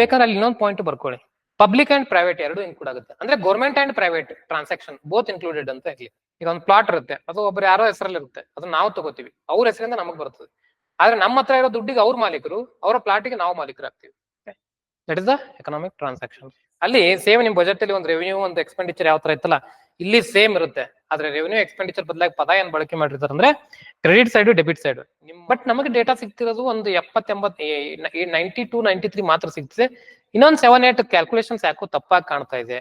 ಬೇಕಾದ್ರೆ ಅಲ್ಲಿ ಇನ್ನೊಂದು ಪಾಯಿಂಟ್ ಬರ್ಕೊಳ್ಳಿ. ಪಬ್ಲಿಕ್ ಅಂಡ್ ಪ್ರೈವೇಟ್ ಎರಡು ಇನ್ಕ್ಲೂಡ್ ಆಗುತ್ತೆ. ಅಂದ್ರೆ government and private transaction both included ಅಂತ ಇರ್ಲಿ ಈಗ ಒಂದು ಪ್ಲಾಟ್ ಇರುತ್ತೆ. ಅದು ಒಬ್ರು ಯಾರೋ ಹೆಸರಲ್ಲಿ ಇರುತ್ತೆ ಅದನ್ನ ನಾವು ತಗೋತೀವಿ. ಅವ್ರ ಹೆಸರಿಂದ ನಮಗ್ ಬರ್ತದೆ. ಆದ್ರೆ ನಮ್ಮ ಹತ್ರ ಇರೋ ದುಡ್ಡಿಗೆ ಅವ್ರ ಮಾಲೀಕರು, ಅವರ ಪ್ಲಾಟಿಗೆ ನಾವು ಮಾಲೀಕರಾಗ್ತೀವಿ. That is the economic transaction ಅಲ್ಲಿ ಸೇಮ್ ನಿಮ್ ಬಜೆಟ್ ಅಲ್ಲಿ ಒಂದು ರೆವಿನ್ಯೂ ಒಂದು ಎಕ್ಸ್ಪೆಂಡಿಚರ್ ಯಾವ ತರ ಇತ್ತಲ್ಲ ಇಲ್ಲಿ ಸೇಮ್ ಇರುತ್ತೆ. ಆದ್ರೆ ರೆವೆನ್ಯೂ ಎಕ್ಸ್ಪೆಂಡಿಚರ್ ಬದಲಾಗಿ ಪದ ಏನ್ ಬಳಕೆ ಮಾಡಿರ್ತಾರೆ ಅಂದ್ರೆ credit side debit side but ನಮಗೆ ಡೇಟಾ ಸಿಗ್ತಿರೋದು ಒಂದು ಎಪ್ಪತ್ತೆಂಬತ್ ನೈಂಟಿ ಟು ನೈಂಟಿ ತ್ರೀ ಮಾತ್ರ ಸಿಗ್ತದೆ. ಇನ್ನೊಂದ್ ಸೆವೆನ್ ಏಟ್ ಕ್ಯಾಲ್ಕುಲೇಷನ್ಸ್ ಯಾಕೋ ತಪ್ಪಾಗಿ ಕಾಣ್ತಾ ಇದೆ.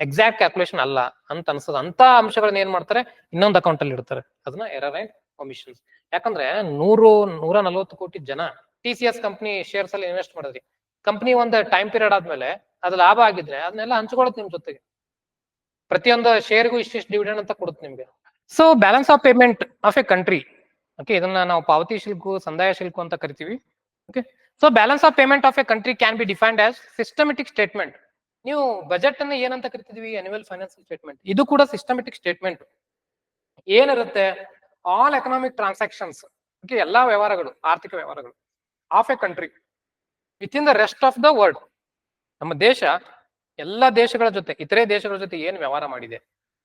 ಎಕ್ಸಾಕ್ಟ್ ಕ್ಯಾಲ್ಕುಲೇಷನ್ ಅಲ್ಲ ಅಂತ ಅನ್ಸೋದು. ಅಂತ ಅಂಶಗಳನ್ನ ಏನ್ ಮಾಡ್ತಾರೆ? ಇನ್ನೊಂದು ಅಕೌಂಟ್ ಅಲ್ಲಿ ಇಡ್ತಾರೆ. ಅದನ್ನ ಎರರ್ ಅಂಡ್ ಕಮಿಷನ್ಸ್ ಯಾಕಂದ್ರೆ ನೂರು ನೂರ ನಲವತ್ತು ಕೋಟಿ ಜನ T C S company shares ಅಲ್ಲಿ ಇನ್ವೆಸ್ಟ್ ಮಾಡಿದ್ರಿ. ಕಂಪನಿ ಒಂದು ಟೈಮ್ ಪೀರಿಯಡ್ ಆದ್ಮೇಲೆ ಅದು ಲಾಭ ಆಗಿದ್ರೆ ಅದನ್ನೆಲ್ಲ ಹಂಚ್ಕೊಳತ್ ನಿಮ್ ಜೊತೆಗೆ. ಪ್ರತಿಯೊಂದು ಶೇರ್ಗೂ ಇಷ್ಟಿಷ್ಟು ಡಿವಿಡೆಂಡ್ ಅಂತ ಕೊಡುತ್ತೆ ನಿಮಗೆ. So balance of payment of a country okay ಇದನ್ನ ನಾವು ಪಾವತಿ ಶಿಲ್ಕು, ಸಂದಾಯ ಶಿಲ್ಕು ಅಂತ ಕರಿತೀವಿ. Okay so balance of payment of a country can be defined as systematic statement ನೀವು ಬಜೆಟ್ ಅನ್ನ ಏನಂತ ಕರಿತಿದ್ವಿ? ಅನ್ಯುವಲ್ ಫೈನಾನ್ಸಿಯಲ್ ಸ್ಟೇಟ್ಮೆಂಟ್ ಇದು ಕೂಡ ಸಿಸ್ಟಮೆಟಿಕ್ ಸ್ಟೇಟ್ಮೆಂಟ್ ಏನಿರುತ್ತೆ? ಆಲ್ ಎಕನಾಮಿಕ್ ಟ್ರಾನ್ಸಾಕ್ಷನ್ಸ್ ಓಕೆ ಎಲ್ಲಾ ವ್ಯವಹಾರಗಳು, ಆರ್ಥಿಕ ವ್ಯವಹಾರಗಳು of a country within the rest of the world ನಮ್ಮ ದೇಶ ಎಲ್ಲ ದೇಶಗಳ ಜೊತೆ, ಇತರೆ ದೇಶಗಳ ಜೊತೆ ಏನ್ ವ್ಯವಹಾರ ಮಾಡಿದೆ,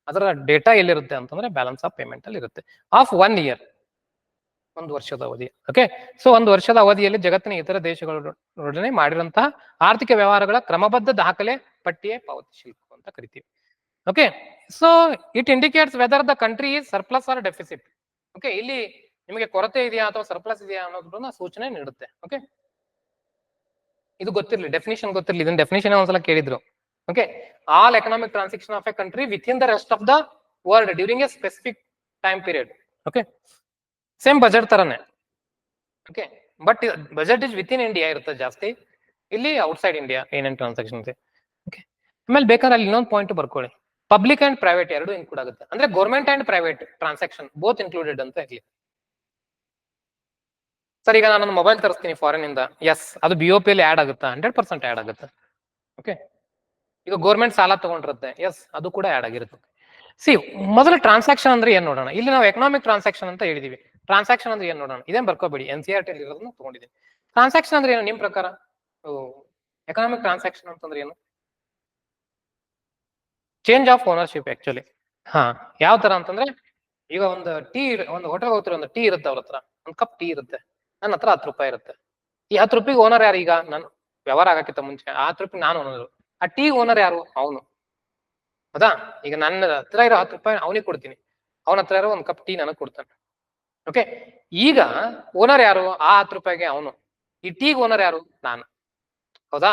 ಅದರ ಡೇಟಾ ಎಲ್ಲಿರುತ್ತೆ ಅಂತಂದ್ರೆ ಬ್ಯಾಲೆನ್ಸ್ ಆಫ್ ಪೇಮೆಂಟ್ ಅಲ್ಲಿ ಇರುತ್ತೆ. ಆಫ್ ಒನ್ ಇಯರ್ ಒಂದು ವರ್ಷದ ಅವಧಿ. ಓಕೆ ಸೊ ಒಂದು ವರ್ಷದ ಅವಧಿಯಲ್ಲಿ ಜಗತ್ತಿನ ಇತರ ದೇಶಗಳೊಡನೆ ಮಾಡಿರಂತಹ ಆರ್ಥಿಕ ವ್ಯವಹಾರಗಳ ಕ್ರಮಬದ್ಧ ದಾಖಲೆ ಪಟ್ಟಿಯೇ ಪಾವತಿ ಶುಲ್ಕ ಅಂತ ಕರಿತೀವಿ. Okay so it indicates whether the country is surplus or deficit okay ಇಲ್ಲಿ ನಿಮಗೆ ಕೊರತೆ ಇದೆಯಾ ಅಥವಾ ಸರ್ಪ್ಲಸ್ ಇದೆಯಾ ಅನ್ನೋದನ್ನ ಸೂಚನೆ ನೀಡುತ್ತೆ. ಓಕೆ ಇದು ಗೊತ್ತಿರಲಿ ಡೆಫಿನೇಷನ್ ಗೊತ್ತಿರಲಿ ಇದನ್ನ ಡೆಫಿನೇಷನ್ ಒಂದ್ಸಲ ಕೇಳಿದ್ರು. All economic transaction of a country with in the rest of the world during a specific time period okay same budget ತರನೇ. But budget is with in India ಇರುತ್ತೆ ಜಾಸ್ತಿ. ಇಲ್ಲಿ ಔಟ್ಸೈಡ್ ಇಂಡಿಯಾ ಏನೇನ್ transaction ಇದೆ. Okay ಆಮೇಲೆ ಬೇಕಾದ್ರೆ ಅಲ್ಲಿ ಇನ್ನೊಂದು ಪಾಯಿಂಟ್ ಬರ್ಕೊಳ್ಳಿ. ಪಬ್ಲಿಕ್ ಅಂಡ್ ಪ್ರೈವೇಟ್ ಎರಡು ಇನ್ಕ್ಲೂಡ್ ಆಗುತ್ತೆ. ಅಂದ್ರೆ government and private transaction both included ಅಂತ ಇರ್ಲಿ ಸರ್, ಈಗ ನಾನು ಮೊಬೈಲ್ ತರಿಸ್ತೀನಿ ಫಾರಿನ್ ಇಂದ. ಎಸ್ ಅದು ಬಿ ಒ ಪಿ ಅಲ್ಲಿ ಆಡ್ ಆಗುತ್ತಾ? ಹಂಡ್ರೆಡ್ ಪರ್ಸೆಂಟ್ ಆಡ್ ಆಗುತ್ತೆ. ಓಕೆ ಈಗ ಗೌರ್ಮೆಂಟ್ ಸಾಲ ತಗೊಂಡಿರುತ್ತೆ ಎಸ್ ಅದು ಕೂಡ ಆಡ್ ಆಗಿರುತ್ತೆ. ಸಿ ಮೊದಲು ಟ್ರಾನ್ಸಾಕ್ಷನ್ ಅಂದ್ರೆ ಏನ್ ನೋಡೋಣ? ಇಲ್ಲಿ ನಾವು ಎಕನಾಮಿಕ್ ಟ್ರಾನ್ಸಾಕ್ಷನ್ ಅಂತ ಹೇಳಿದೀವಿ. ಟ್ರಾನ್ಸಾಕ್ಷನ್ ಅಂದ್ರೆ ಏನ್ ನೋಡೋಣ? ಇದೇನ್ ಬರ್ಕೋಬೇಡಿ. ಎನ್ ಸಿ ಆರ್ ಟಿ ಇರೋದನ್ನ ತಗೊಂಡಿದ್ದೀನಿ ಟ್ರಾನ್ಸಾಕ್ಷನ್ ಅಂದ್ರೆ ಏನು? ನಿಮ್ ಪ್ರಕಾರ? ಎಕನಾಮಿಕ್ ಟ್ರಾನ್ಸಾಕ್ಷನ್ ಅಂತಂದ್ರೆ ಏನು? ಚೇಂಜ್ ಆಫ್ ಓನರ್ಶಿಪ್ ಆಕ್ಚುಲಿ ಹಾ, ಯಾವ ತರ ಅಂತಂದ್ರೆ, ಈಗ ಒಂದು ಟೀ ಒಂದು ಹೋಟೆಲ್ ಹೋಗ್ತಾರೆ ಒಂದು ಟೀ ಇರುತ್ತೆ ಅವ್ರ ಹತ್ರ. ಒಂದು ಕಪ್ ಟೀ ಇರುತ್ತೆ. ನನ್ನ ಹತ್ರ ಹತ್ತು ರೂಪಾಯಿ ಇರುತ್ತೆ. ಈ ಹತ್ತು ರೂಪಾಯಿಗೆ ಓನರ್ ಯಾರು ಈಗ? ನಾನು ವ್ಯವಹಾರ ಆಗಕ್ಕಿಂತ ಮುಂಚೆ ಆ ಹತ್ತು ರೂಪಾಯಿ ನಾನು ಓನರ್ ಆ ಟೀ ಓನರ್ ಯಾರು? ಅವನು. ಹೌದಾ ಈಗ ನನ್ನ ಹತ್ರ ಇರೋ ಹತ್ತು ರೂಪಾಯಿ ಅವನಿಗೆ ಕೊಡ್ತೀನಿ. ಅವನ ಹತ್ರ ಇರೋ ಒಂದು ಕಪ್ ಟೀ ನನಗೆ ಕೊಡ್ತಾನೆ. ಓಕೆ ಈಗ ಓನರ್ ಯಾರು? ಆ ಹತ್ತು ರೂಪಾಯಿಗೆ ಅವನು. ಈ ಟೀಗ್ ಓನರ್ ಯಾರು? ನಾನು. ಹೌದಾ?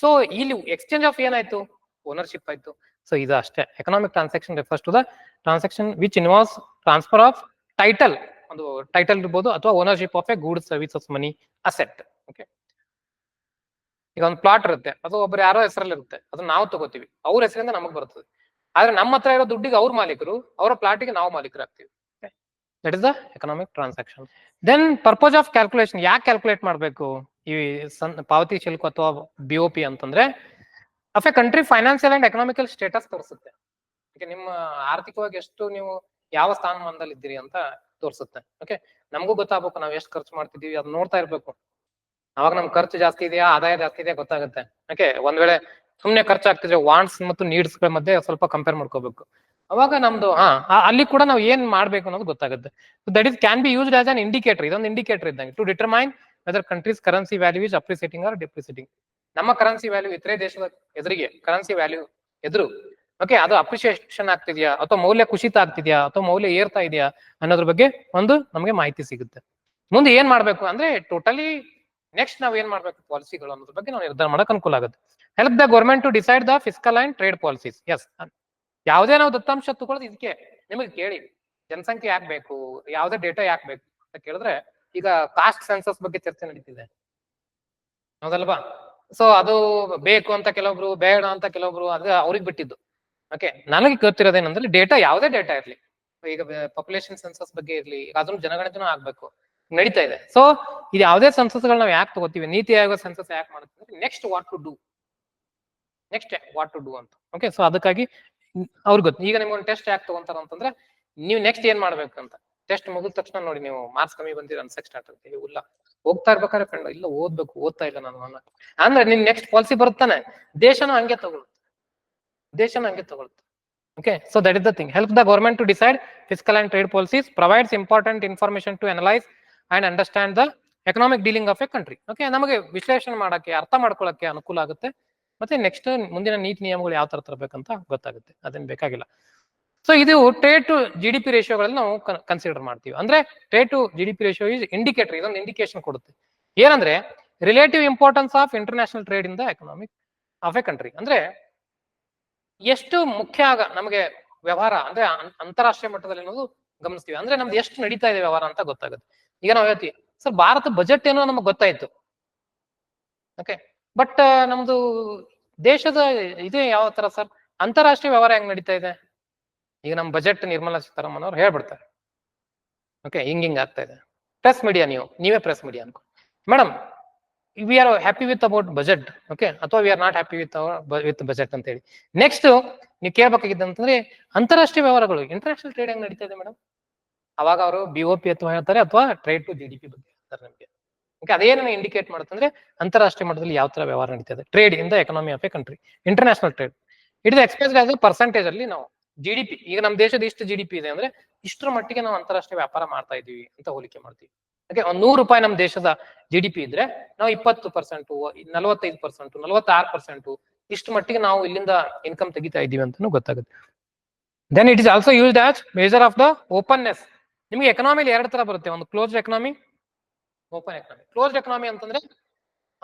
ಸೊ ಇಲ್ಲಿ ಎಕ್ಸ್ಚೇಂಜ್ ಆಫ್ ಏನಾಯ್ತು? ಓನರ್ಶಿಪ್ ಆಯ್ತು. ಸೊ ಇದು ಅಷ್ಟೇ. Economic transaction refers to the transaction which involves transfer of title ಒಂದು ಟೈಟಲ್ ಇರ್ಬೋದು, ಅಥವಾ ownership of a good of money asset okay ಈಗ ಒಂದು ಪ್ಲಾಟ್ ಇರುತ್ತೆ. ಅದು ಒಬ್ರು ಯಾರೋ ಹೆಸರಲ್ಲಿ ಇರುತ್ತೆ ಅದನ್ನ ನಾವು ತಗೋತೀವಿ. ಅವ್ರ ಹೆಸರಿಂದ ನಮಗ್ ಬರ್ತದೆ. ಆದ್ರೆ ನಮ್ಮ ಹತ್ರ ಇರೋ ದುಡ್ಡಿಗೆ ಅವ್ರ ಮಾಲೀಕರು, ಅವರ ಪ್ಲಾಟಿಗೆ ನಾವು ಮಾಲೀಕರಾಗ್ತೀವಿ. That is the economic transaction then purpose of calculation ಯಾಕೆ ಕ್ಯಾಲ್ಕುಲೇಟ್ ಮಾಡಬೇಕು? ಈ ಪಾವತಿ ಶುಲ್ಕ ಅಥವಾ ಬಿ ಒ ಪಿ ಅಂತಂದ್ರೆ of a country financial and economical status ತೋರಿಸುತ್ತೆ. ಈಗ ನಿಮ್ಮ ಆರ್ಥಿಕವಾಗಿ ಎಷ್ಟು ನೀವು ಯಾವ ಸ್ಥಾನಮಾನದಲ್ಲಿ ಇದ್ದೀರಿ ಅಂತ ತೋರಿಸುತ್ತೆ. ಓಕೆ ನಮಗೂ ಗೊತ್ತಾಗಬೇಕು ನಾವು ಎಷ್ಟು ಖರ್ಚು ಮಾಡ್ತಿದೀವಿ ಅದ್ ನೋಡ್ತಾ ಇರ್ಬೇಕು. ಅವಾಗ ನಮ್ ಖರ್ಚು ಜಾಸ್ತಿ ಇದೆಯಾ, ಆದಾಯ ಜಾಸ್ತಿ ಇದೆಯಾ ಗೊತ್ತಾಗುತ್ತೆ. ಓಕೆ ಒಂದ್ ವೇಳೆ ಸುಮ್ನೆ ಖರ್ಚಾಗ್ತಿದ್ರೆ ವಾಂಟ್ಸ್ ಮತ್ತು ನೀಡ್ಸ್ಗಳ ಮಧ್ಯೆ ಸ್ವಲ್ಪ ಕಂಪೇರ್ ಮಾಡ್ಕೋಬೇಕು. ಅವಾಗ ನಮ್ದು, ಹಾ ಅಲ್ಲಿ ಕೂಡ ನಾವು ಏನ್ ಮಾಡ್ಬೇಕು ಅನ್ನೋದು ಗೊತ್ತಾಗುತ್ತೆ. That is can be used as an indicator ಇದೊಂದು ಇಂಡಿಕೇಟರ್ ಇದ್ದಂಗೆ. To determine whether countries currency value is appreciating or depreciating ನಮ್ಮ ಕರೆನ್ಸಿ ವ್ಯಾಲ್ಯೂ ಇತರೆ ದೇಶದ ಎದುರಿಗೆ ಕರೆನ್ಸಿ ವ್ಯಾಲ್ಯೂ ಎದುರು. ಓಕೆ ಅದು ಅಪ್ರಿಸಿಯೇಷನ್ ಆಗ್ತಿದ್ಯಾ, ಅಥವಾ ಮೌಲ್ಯ ಕುಸಿತ ಆಗ್ತಿದ್ಯಾ, ಅಥವಾ ಮೌಲ್ಯ ಏರ್ತಾ ಇದೆಯಾ ಅನ್ನೋದ್ರ ಬಗ್ಗೆ ಒಂದು ನಮಗೆ ಮಾಹಿತಿ ಸಿಗುತ್ತೆ. ಮುಂದೆ ಏನ್ ಮಾಡ್ಬೇಕು ಅಂದ್ರೆ ಟೋಟಲಿ ನೆಕ್ಸ್ಟ್ ನಾವು ಏನ್ ಮಾಡ್ಬೇಕು ಪಾಲಿಸಿಗಳು ಅನ್ನೋದ್ರ ಬಗ್ಗೆ ನಾವು ನಿರ್ಧಾರ ಮಾಡಕ್ ಅನುಕೂಲ ಆಗುತ್ತೆ. Help the government to decide the physical and trade policies S ಯಾವುದೇ ನಾವು ದತ್ತಾಂಶ ತಗೊಳ್ಳೋದು ಇದಕ್ಕೆ ನಿಮಗೆ ಕೇಳಿ. ಜನಸಂಖ್ಯೆ ಯಾಕೆ ಬೇಕು? ಯಾವುದೇ ಡೇಟಾ ಯಾಕೆ ಬೇಕು ಅಂತ ಕೇಳಿದ್ರೆ ಈಗ ಕಾಸ್ಟ್ ಸೆನ್ಸಸ್ ಬಗ್ಗೆ ಚರ್ಚೆ ನಡೀತಿದೆ. ಹೌದಲ್ವಾ? ಸೊ ಅದು ಬೇಕು ಅಂತ ಕೆಲವೊಬ್ರು, ಬೇಡ ಅಂತ ಕೆಲವೊಬ್ರು ಅದು ಅವ್ರಿಗೆ ಬಿಟ್ಟಿದ್ದು. ಓಕೆ ನನಗೆ ಗೊತ್ತಿರೋದೇನಂದ್ರೆ ಡೇಟಾ ಯಾವುದೇ ಡೇಟಾ ಇರ್ಲಿ. ಈಗ ಪಾಪ್ಯುಲೇಷನ್ ಸೆನ್ಸಸ್ ಬಗ್ಗೆ ಇರ್ಲಿ. ಅದನ್ನು ಜನಗಣತಿನೂ ಆಗ್ಬೇಕು. ನಡೀತಾ ಇದೆ. ಸೊ ಇದು ಯಾವುದೇ ಸೆನ್ಸಸ್ಗಳು ನಾವು ಯಾಕೆ ತಗೋತೀವಿ? ನೀತಿ ಆಯೋಗ ಸೆನ್ಸಸ್ ಯಾಕೆ ಮಾಡುತ್ತೆ next what to do next what to do ಅಂತ. ಓಕೆ ಸೊ ಅದಕ್ಕಾಗಿ ಅವ್ರಿಗೆ ಗೊತ್ತು, ಈಗ ನಿಮ್ಗೊಂದು ಟೆಸ್ಟ್ ಯಾಕೆ ತಗೊಂತಾರ ಅಂತಂದ್ರೆ ನೀವು ನೆಕ್ಸ್ಟ್ ಏನ್ ಮಾಡ್ಬೇಕಂತ ಟೆಸ್ಟ್ ಮುಗಿದ ತಕ್ಷಣ ನೋಡಿ ನೀವು ಮಾರ್ಕ್ಸ್ ಕಮ್ಮಿ ಬಂದಿರ ಅನ್ಸಕ್ ಸ್ಟಾರ್ಟ್ ಆಗುತ್ತೆ. ಇಲ್ಲ. ಹೋಗ್ತಾ ಇರ್ಬೇಕಾದ್ರೆ ಫ್ರೆಂಡ್ ಇಲ್ಲ ಓದ್ಬೇಕು, ಓದ್ತಾ ಇಲ್ಲ ನಾನು ಅಂದ್ರೆ ನಿನ್ ನೆಕ್ಸ್ಟ್ ಪಾಲಿಸಿ ಬರುತ್ತಾನೆ ದೇಶನೂ ಹಂಗೆ ತಗೊಳುತ್ತೆ. ದೇಶನೂ ಹಂಗೆ ತಗೊಳುತ್ತೆ. Okay so that is the thing help the government to decide fiscal and trade policies provides important information to analyze and understand the economic dealing of a country okay ನಮಗೆ ವಿಶ್ಲೇಷಣೆ ಮಾಡಕ್ಕೆ, ಅರ್ಥ ಮಾಡ್ಕೊಳ್ಳೋಕ್ಕೆ ಅನುಕೂಲ ಆಗುತ್ತೆ. ಮತ್ತೆ ನೆಕ್ಸ್ಟ್ ಮುಂದಿನ ನೀತಿ ನಿಯಮಗಳು ಯಾವ ತರ ತರಬೇಕಂತ ಗೊತ್ತಾಗುತ್ತೆ. ಅದೇನು ಬೇಕಾಗಿಲ್ಲ. ಸೊ ಇದು trade to G D P ರೇಷಿಯೋಗಳಲ್ಲಿ ನಾವು ಕನ್ಸಿಡರ್ ಮಾಡ್ತೀವಿ. ಅಂದ್ರೆ trade to G D P ratio is indicator ಇದೊಂದು ಇಂಡಿಕೇಶನ್ ಕೊಡುತ್ತೆ. ಏನಂದ್ರೆ relative importance of international trade in the economic of a country ಅಂದ್ರೆ, ಎಷ್ಟು ಮುಖ್ಯ ಆಗ ನಮಗೆ ವ್ಯವಹಾರ, ಅಂದ್ರೆ ಅಂತಾರಾಷ್ಟ್ರೀಯ ಮಟ್ಟದಲ್ಲಿ ಅನ್ನೋದು ಗಮನಿಸ್ತೀವಿ. ಅಂದ್ರೆ ನಮ್ದು ಎಷ್ಟು ನಡೀತಾ ಇದೆ ವ್ಯವಹಾರ ಅಂತ ಗೊತ್ತಾಗುತ್ತೆ. ಈಗ ನಾವು ಹೇಳ್ತೀವಿ. ಸರ್ ಭಾರತ ಬಜೆಟ್ ಏನೋ ನಮಗೆ ಗೊತ್ತಾಯ್ತು. ಓಕೆ ಬಟ್ ನಮ್ದು ದೇಶದ ಇದು ಯಾವ ತರ ಸರ್ ಅಂತಾರಾಷ್ಟ್ರೀಯ ವ್ಯವಹಾರ ಹೆಂಗ್ ನಡೀತಾ ಇದೆ? ಈಗ ನಮ್ಮ ಬಜೆಟ್ ನಿರ್ಮಲಾ ಸೀತಾರಾಮನ್ ಅವ್ರು ಹೇಳ್ಬಿಡ್ತಾರೆ. ಓಕೆ ಹಿಂಗ್ ಹಿಂಗ್ ಆಗ್ತಾ ಇದೆ. ಪ್ರೆಸ್ ಮೀಡಿಯಾ ನೀವು. ನೀವೇ press media ಅನ್ಕೊ. Madam we are happy with about budget okay ಅಥವಾ we are not happy with with budget ಅಂತ ಹೇಳಿ. ನೆಕ್ಸ್ಟ್ ನೀವು ಕೇಳ್ಬೇಕಾಗಿದ್ದಂತಂದ್ರೆ ಅಂತಾರಾಷ್ಟ್ರೀಯ ವ್ಯವಹಾರಗಳು. ಇಂಟರ್ನ್ಯಾಷನಲ್ ಟ್ರೇಡ್ ಹೆಂಗ್ ನಡೀತಾ ಇದೆ ಮೇಡಮ್ ಅವಾಗ ಅವರು ಬಿ ಒ ಪಿ ಅಥವಾ ಹೇಳ್ತಾರೆ ಅಥವಾ trade to G D P ಬಗ್ಗೆ ಹೇಳ್ತಾರೆ ನಮಗೆ. ಓಕೆ ಅದೇನ ಇಂಡಿಕೇಟ್ ಮಾಡುತ್ತಂದ್ರೆ ಅಂತಾರಾಷ್ಟ್ರೀಯ ಮಟ್ಟದಲ್ಲಿ ಯಾವ ತರ ವ್ಯವಹಾರ ನಡೀತದೆ ಇದೆ. Trade in the economy of a country international trade it is express as percentage ಅಲ್ಲಿ ನಾವು ಜಿ ಡಿ ಪಿ ಈಗ ನಮ್ಮ ದೇಶದ ಇಷ್ಟು ಜಿ ಡಿ ಪಿ ಇದೆ ಅಂದ್ರೆ ಇಷ್ಟರ ಮಟ್ಟಿಗೆ ನಾವು ಅಂತಾರಾಷ್ಟ್ರೀಯ ವ್ಯಾಪಾರ ಮಾಡ್ತಾ ಇದೀವಿ ಅಂತ ಹೋಲಿಕೆ ಮಾಡ್ತೀವಿ. ಓಕೆ ಒಂದ್ ನೂರು ರೂಪಾಯಿ ನಮ್ಮ ದೇಶದ ಜಿ ಡಿ ಪಿ ಇದ್ರೆ ನಾವು ಇಪ್ಪತ್ತು ಪರ್ಸೆಂಟ್ ನಲವತ್ತೈದು ಪರ್ಸೆಂಟ್ ನಲವತ್ತಾರು ಪರ್ಸೆಂಟ್ ಇಷ್ಟು ಮಟ್ಟಿಗೆ ನಾವು ಇಲ್ಲಿಂದ ಇನ್ಕಮ್ ತೆಗಿತಾ ಇದೀವಿ ಅಂತಾನು ಗೊತ್ತಾಗುತ್ತೆ. Then it is also used as major of the openness ನಿಮಗೆ ಎಕನಾಮಿಲಿ ಎರಡು ತರ ಬರುತ್ತೆ. ಒಂದು closed economy open economy closed economy ಅಂತಂದ್ರೆ,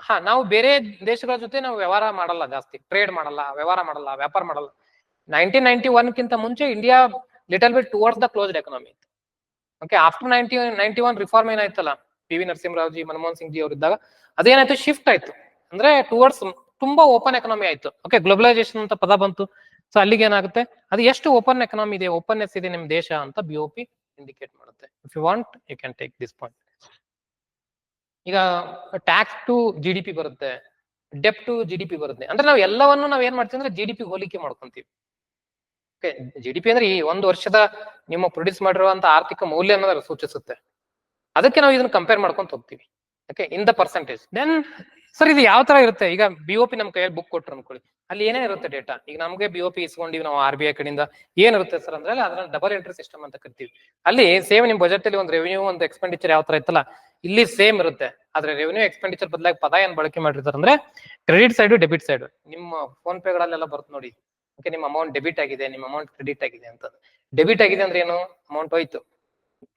ಹಾ, ನಾವು ಬೇರೆ ದೇಶಗಳ ಜೊತೆ ನಾವು ವ್ಯವಹಾರ ಮಾಡಲ್ಲ ಜಾಸ್ತಿ. ಟ್ರೇಡ್ ಮಾಡಲ್ಲ, ವ್ಯವಹಾರ ಮಾಡಲ್ಲ, ವ್ಯಾಪಾರ ಮಾಡಲ್ಲ. ನೈನ್ಟೀನ್ ನೈನ್ಟಿ ಒನ್ ಕಿಂತ ಮುಂಚೆ India little bit towards the closed economy okay after ninety ninety one reform ಏನಾಯ್ತಲ್ಲ? P V Narasimha Rao ji Manmohan Singh ji ಅವರಿದ್ದಾಗ ಅದೇನಾಯ್ತು? ಶಿಫ್ಟ್ ಆಯ್ತು. ಅಂದ್ರೆ ಟುವರ್ಡ್ಸ್ ತುಂಬಾ ಓಪನ್ ಎಕನಾಮಿ ಆಯ್ತು. ಓಕೆ ಗ್ಲೋಬಲೈಸೇಷನ್ ಅಂತ ಪದ ಬಂತು. ಸೊ ಅಲ್ಲಿಗೆ ಏನಾಗುತ್ತೆ ಅದು ಎಷ್ಟು ಓಪನ್ ಎಕನಾಮಿ ಇದೆ? ಓಪನ್ನೆಸ್ ಇದೆ ನಿಮ್ ದೇಶ ಅಂತ ಬಿ ಒ ಪಿ ಇಂಡಿಕೇಟ್ ಮಾಡುತ್ತೆ. If you want you can take this point ಈಗ tax to G D P ಬರುತ್ತೆ debt to G D P ಬರುತ್ತೆ. ಅಂದ್ರೆ ನಾವು ಎಲ್ಲವನ್ನು ನಾವು ಏನ್ ಮಾಡ್ತೀವಿ ಅಂದ್ರೆ ಜಿ ಡಿ ಪಿ ಹೋಲಿಕೆ ಮಾಡ್ಕೊಂತೀವಿ. ಓಕೆ ಜಿ ಡಿ ಪಿ ಅಂದ್ರೆ ಈ ಒಂದು ವರ್ಷದ ನಿಮ್ಮ ಪ್ರೊಡ್ಯೂಸ್ ಮಾಡಿರುವಂತ ಆರ್ಥಿಕ ಮೌಲ್ಯ ಅನ್ನೋದ್ರ ಸೂಚಿಸುತ್ತೆ. ಅದಕ್ಕೆ ನಾವು ಇದನ್ನ ಕಂಪೇರ್ ಮಾಡ್ಕೊಂತ ಹೋಗ್ತೀವಿ. Okay in the percentage then sir ಇದು ಯಾವ ತರ ಇರುತ್ತೆ? ಈಗ ಬಿ ಒ ಪಿ ನಮ್ ಕೈಯಲ್ಲಿ ಬುಕ್ ಕೊಟ್ರು ಅನ್ಕೊಳ್ಳಿ. ಅಲ್ಲಿ ಏನೇ ಇರುತ್ತೆ ಡೇಟಾ ಈಗ ನಮಗೆ ಪಿ ಇಸ್ಕೊಂಡಿವಿ ನಾವು ಆರ್ ಬಿ ಐ ಕಡೆಯಿಂದ. ಏನಿರುತ್ತೆ ಸರ್ ಅಂದ್ರೆ ಅದನ್ನ ಡಬಲ್ ಎಂಟ್ರಿ ಸಿಸ್ಟಮ್ ಅಂತ ಕರಿತೀವಿ. ಅಲ್ಲಿ ಸೇಮ್ ನಿಮ್ ಬಜೆಟ್ ಅಲ್ಲಿ ಒಂದು ರೆವೆನ್ಯೂ ಒಂದು ಎಕ್ಸ್ಪೆಂಡಿಚರ್ ಯಾವ ತರ ಇತ್ತಲ್ಲ, ಇಲ್ಲಿ ಸೇಮ್ ಇರುತ್ತೆ. ಆದ್ರೆ ರೆವೆನ್ಯೂ ಎಕ್ಸ್ಪೆಂಡಿಚರ್ ಬದಲಾಗಿ ಪದ ಏನ್ ಬಳಕೆ ಮಾಡಿರ್ತಾರೆ ಅಂದ್ರೆ ಕ್ರೆಡಿಟ್ ಸೈಡ್ ಡೆಬಿಟ್ ಸೈಡ್ ನಿಮ್ಮ ಫೋನ್ ಪೇಗಳಲ್ಲೆಲ್ಲ ಬರುತ್ತೆ ನೋಡಿ. ಓಕೆ ನಿಮ್ಮ ಅಮೌಂಟ್ ಡೆಬಿಟ್ ಆಗಿದೆ, ನಿಮ್ಮ ಅಮೌಂಟ್ ಕ್ರೆಡಿಟ್ ಆಗಿದೆ ಅಂತ. ಡೆಬಿಟ್ ಆಗಿದೆ ಅಂದ್ರೆ ಏನು? ಅಮೌಂಟ್ ಹೋಯ್ತು.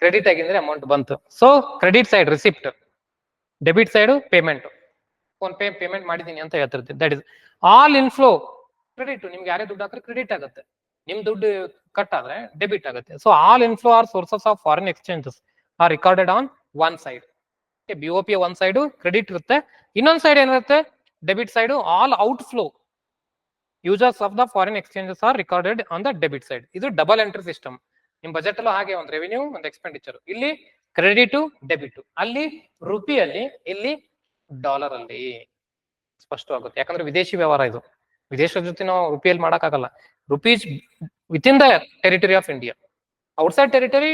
ಕ್ರೆಡಿಟ್ ಆಗಿದೆ ಅಮೌಂಟ್ ಬಂತು. So credit side receipt debit side payment phone pay payment ಮಾಡಿದೀನಿ ಅಂತ ಹೇಳ್ತಿರ್ತೀನಿ. That is all inflow credit ನಿಮ್ಗೆ ಯಾರೇ ದುಡ್ಡು ಹಾಕಿದ್ರೆ ಕ್ರೆಡಿಟ್ ಆಗುತ್ತೆ. ನಿಮ್ ದುಡ್ಡು ಕಟ್ ಆದ್ರೆ ಡೆಬಿಟ್ ಆಗುತ್ತೆ. So all inflow are sources of foreign exchanges are recorded on one side B O P one side credit ಇರುತ್ತೆ. ಇನ್ನೊಂದ್ ಸೈಡ್ ಏನಿರುತ್ತೆ debit side all outflow users of the foreign exchanges are recorded on the debit side ಇದು double entry system ನಿಮ್ budget ಅಲ್ಲೂ ಹಾಗೆ ಒಂದು revenue ಒಂದು expenditure ಇಲ್ಲಿ ಕ್ರೆಡಿಟ್ ಡೆಬಿಟ್ ಅಲ್ಲಿ ರುಪಿಯಲ್ಲಿ ಇಲ್ಲಿ ಡಾಲರ್ ಅಲ್ಲಿ ಸ್ಪಷ್ಟವಾಗುತ್ತೆ. ಯಾಕಂದ್ರೆ ವಿದೇಶಿ ವ್ಯವಹಾರ ಇದು. ವಿದೇಶದ ಜೊತೆ ನಾವು ರುಪಿಯಲ್ಲಿ ಮಾಡಕ್ಕಾಗಲ್ಲ. Rupees within the territory of India outside territory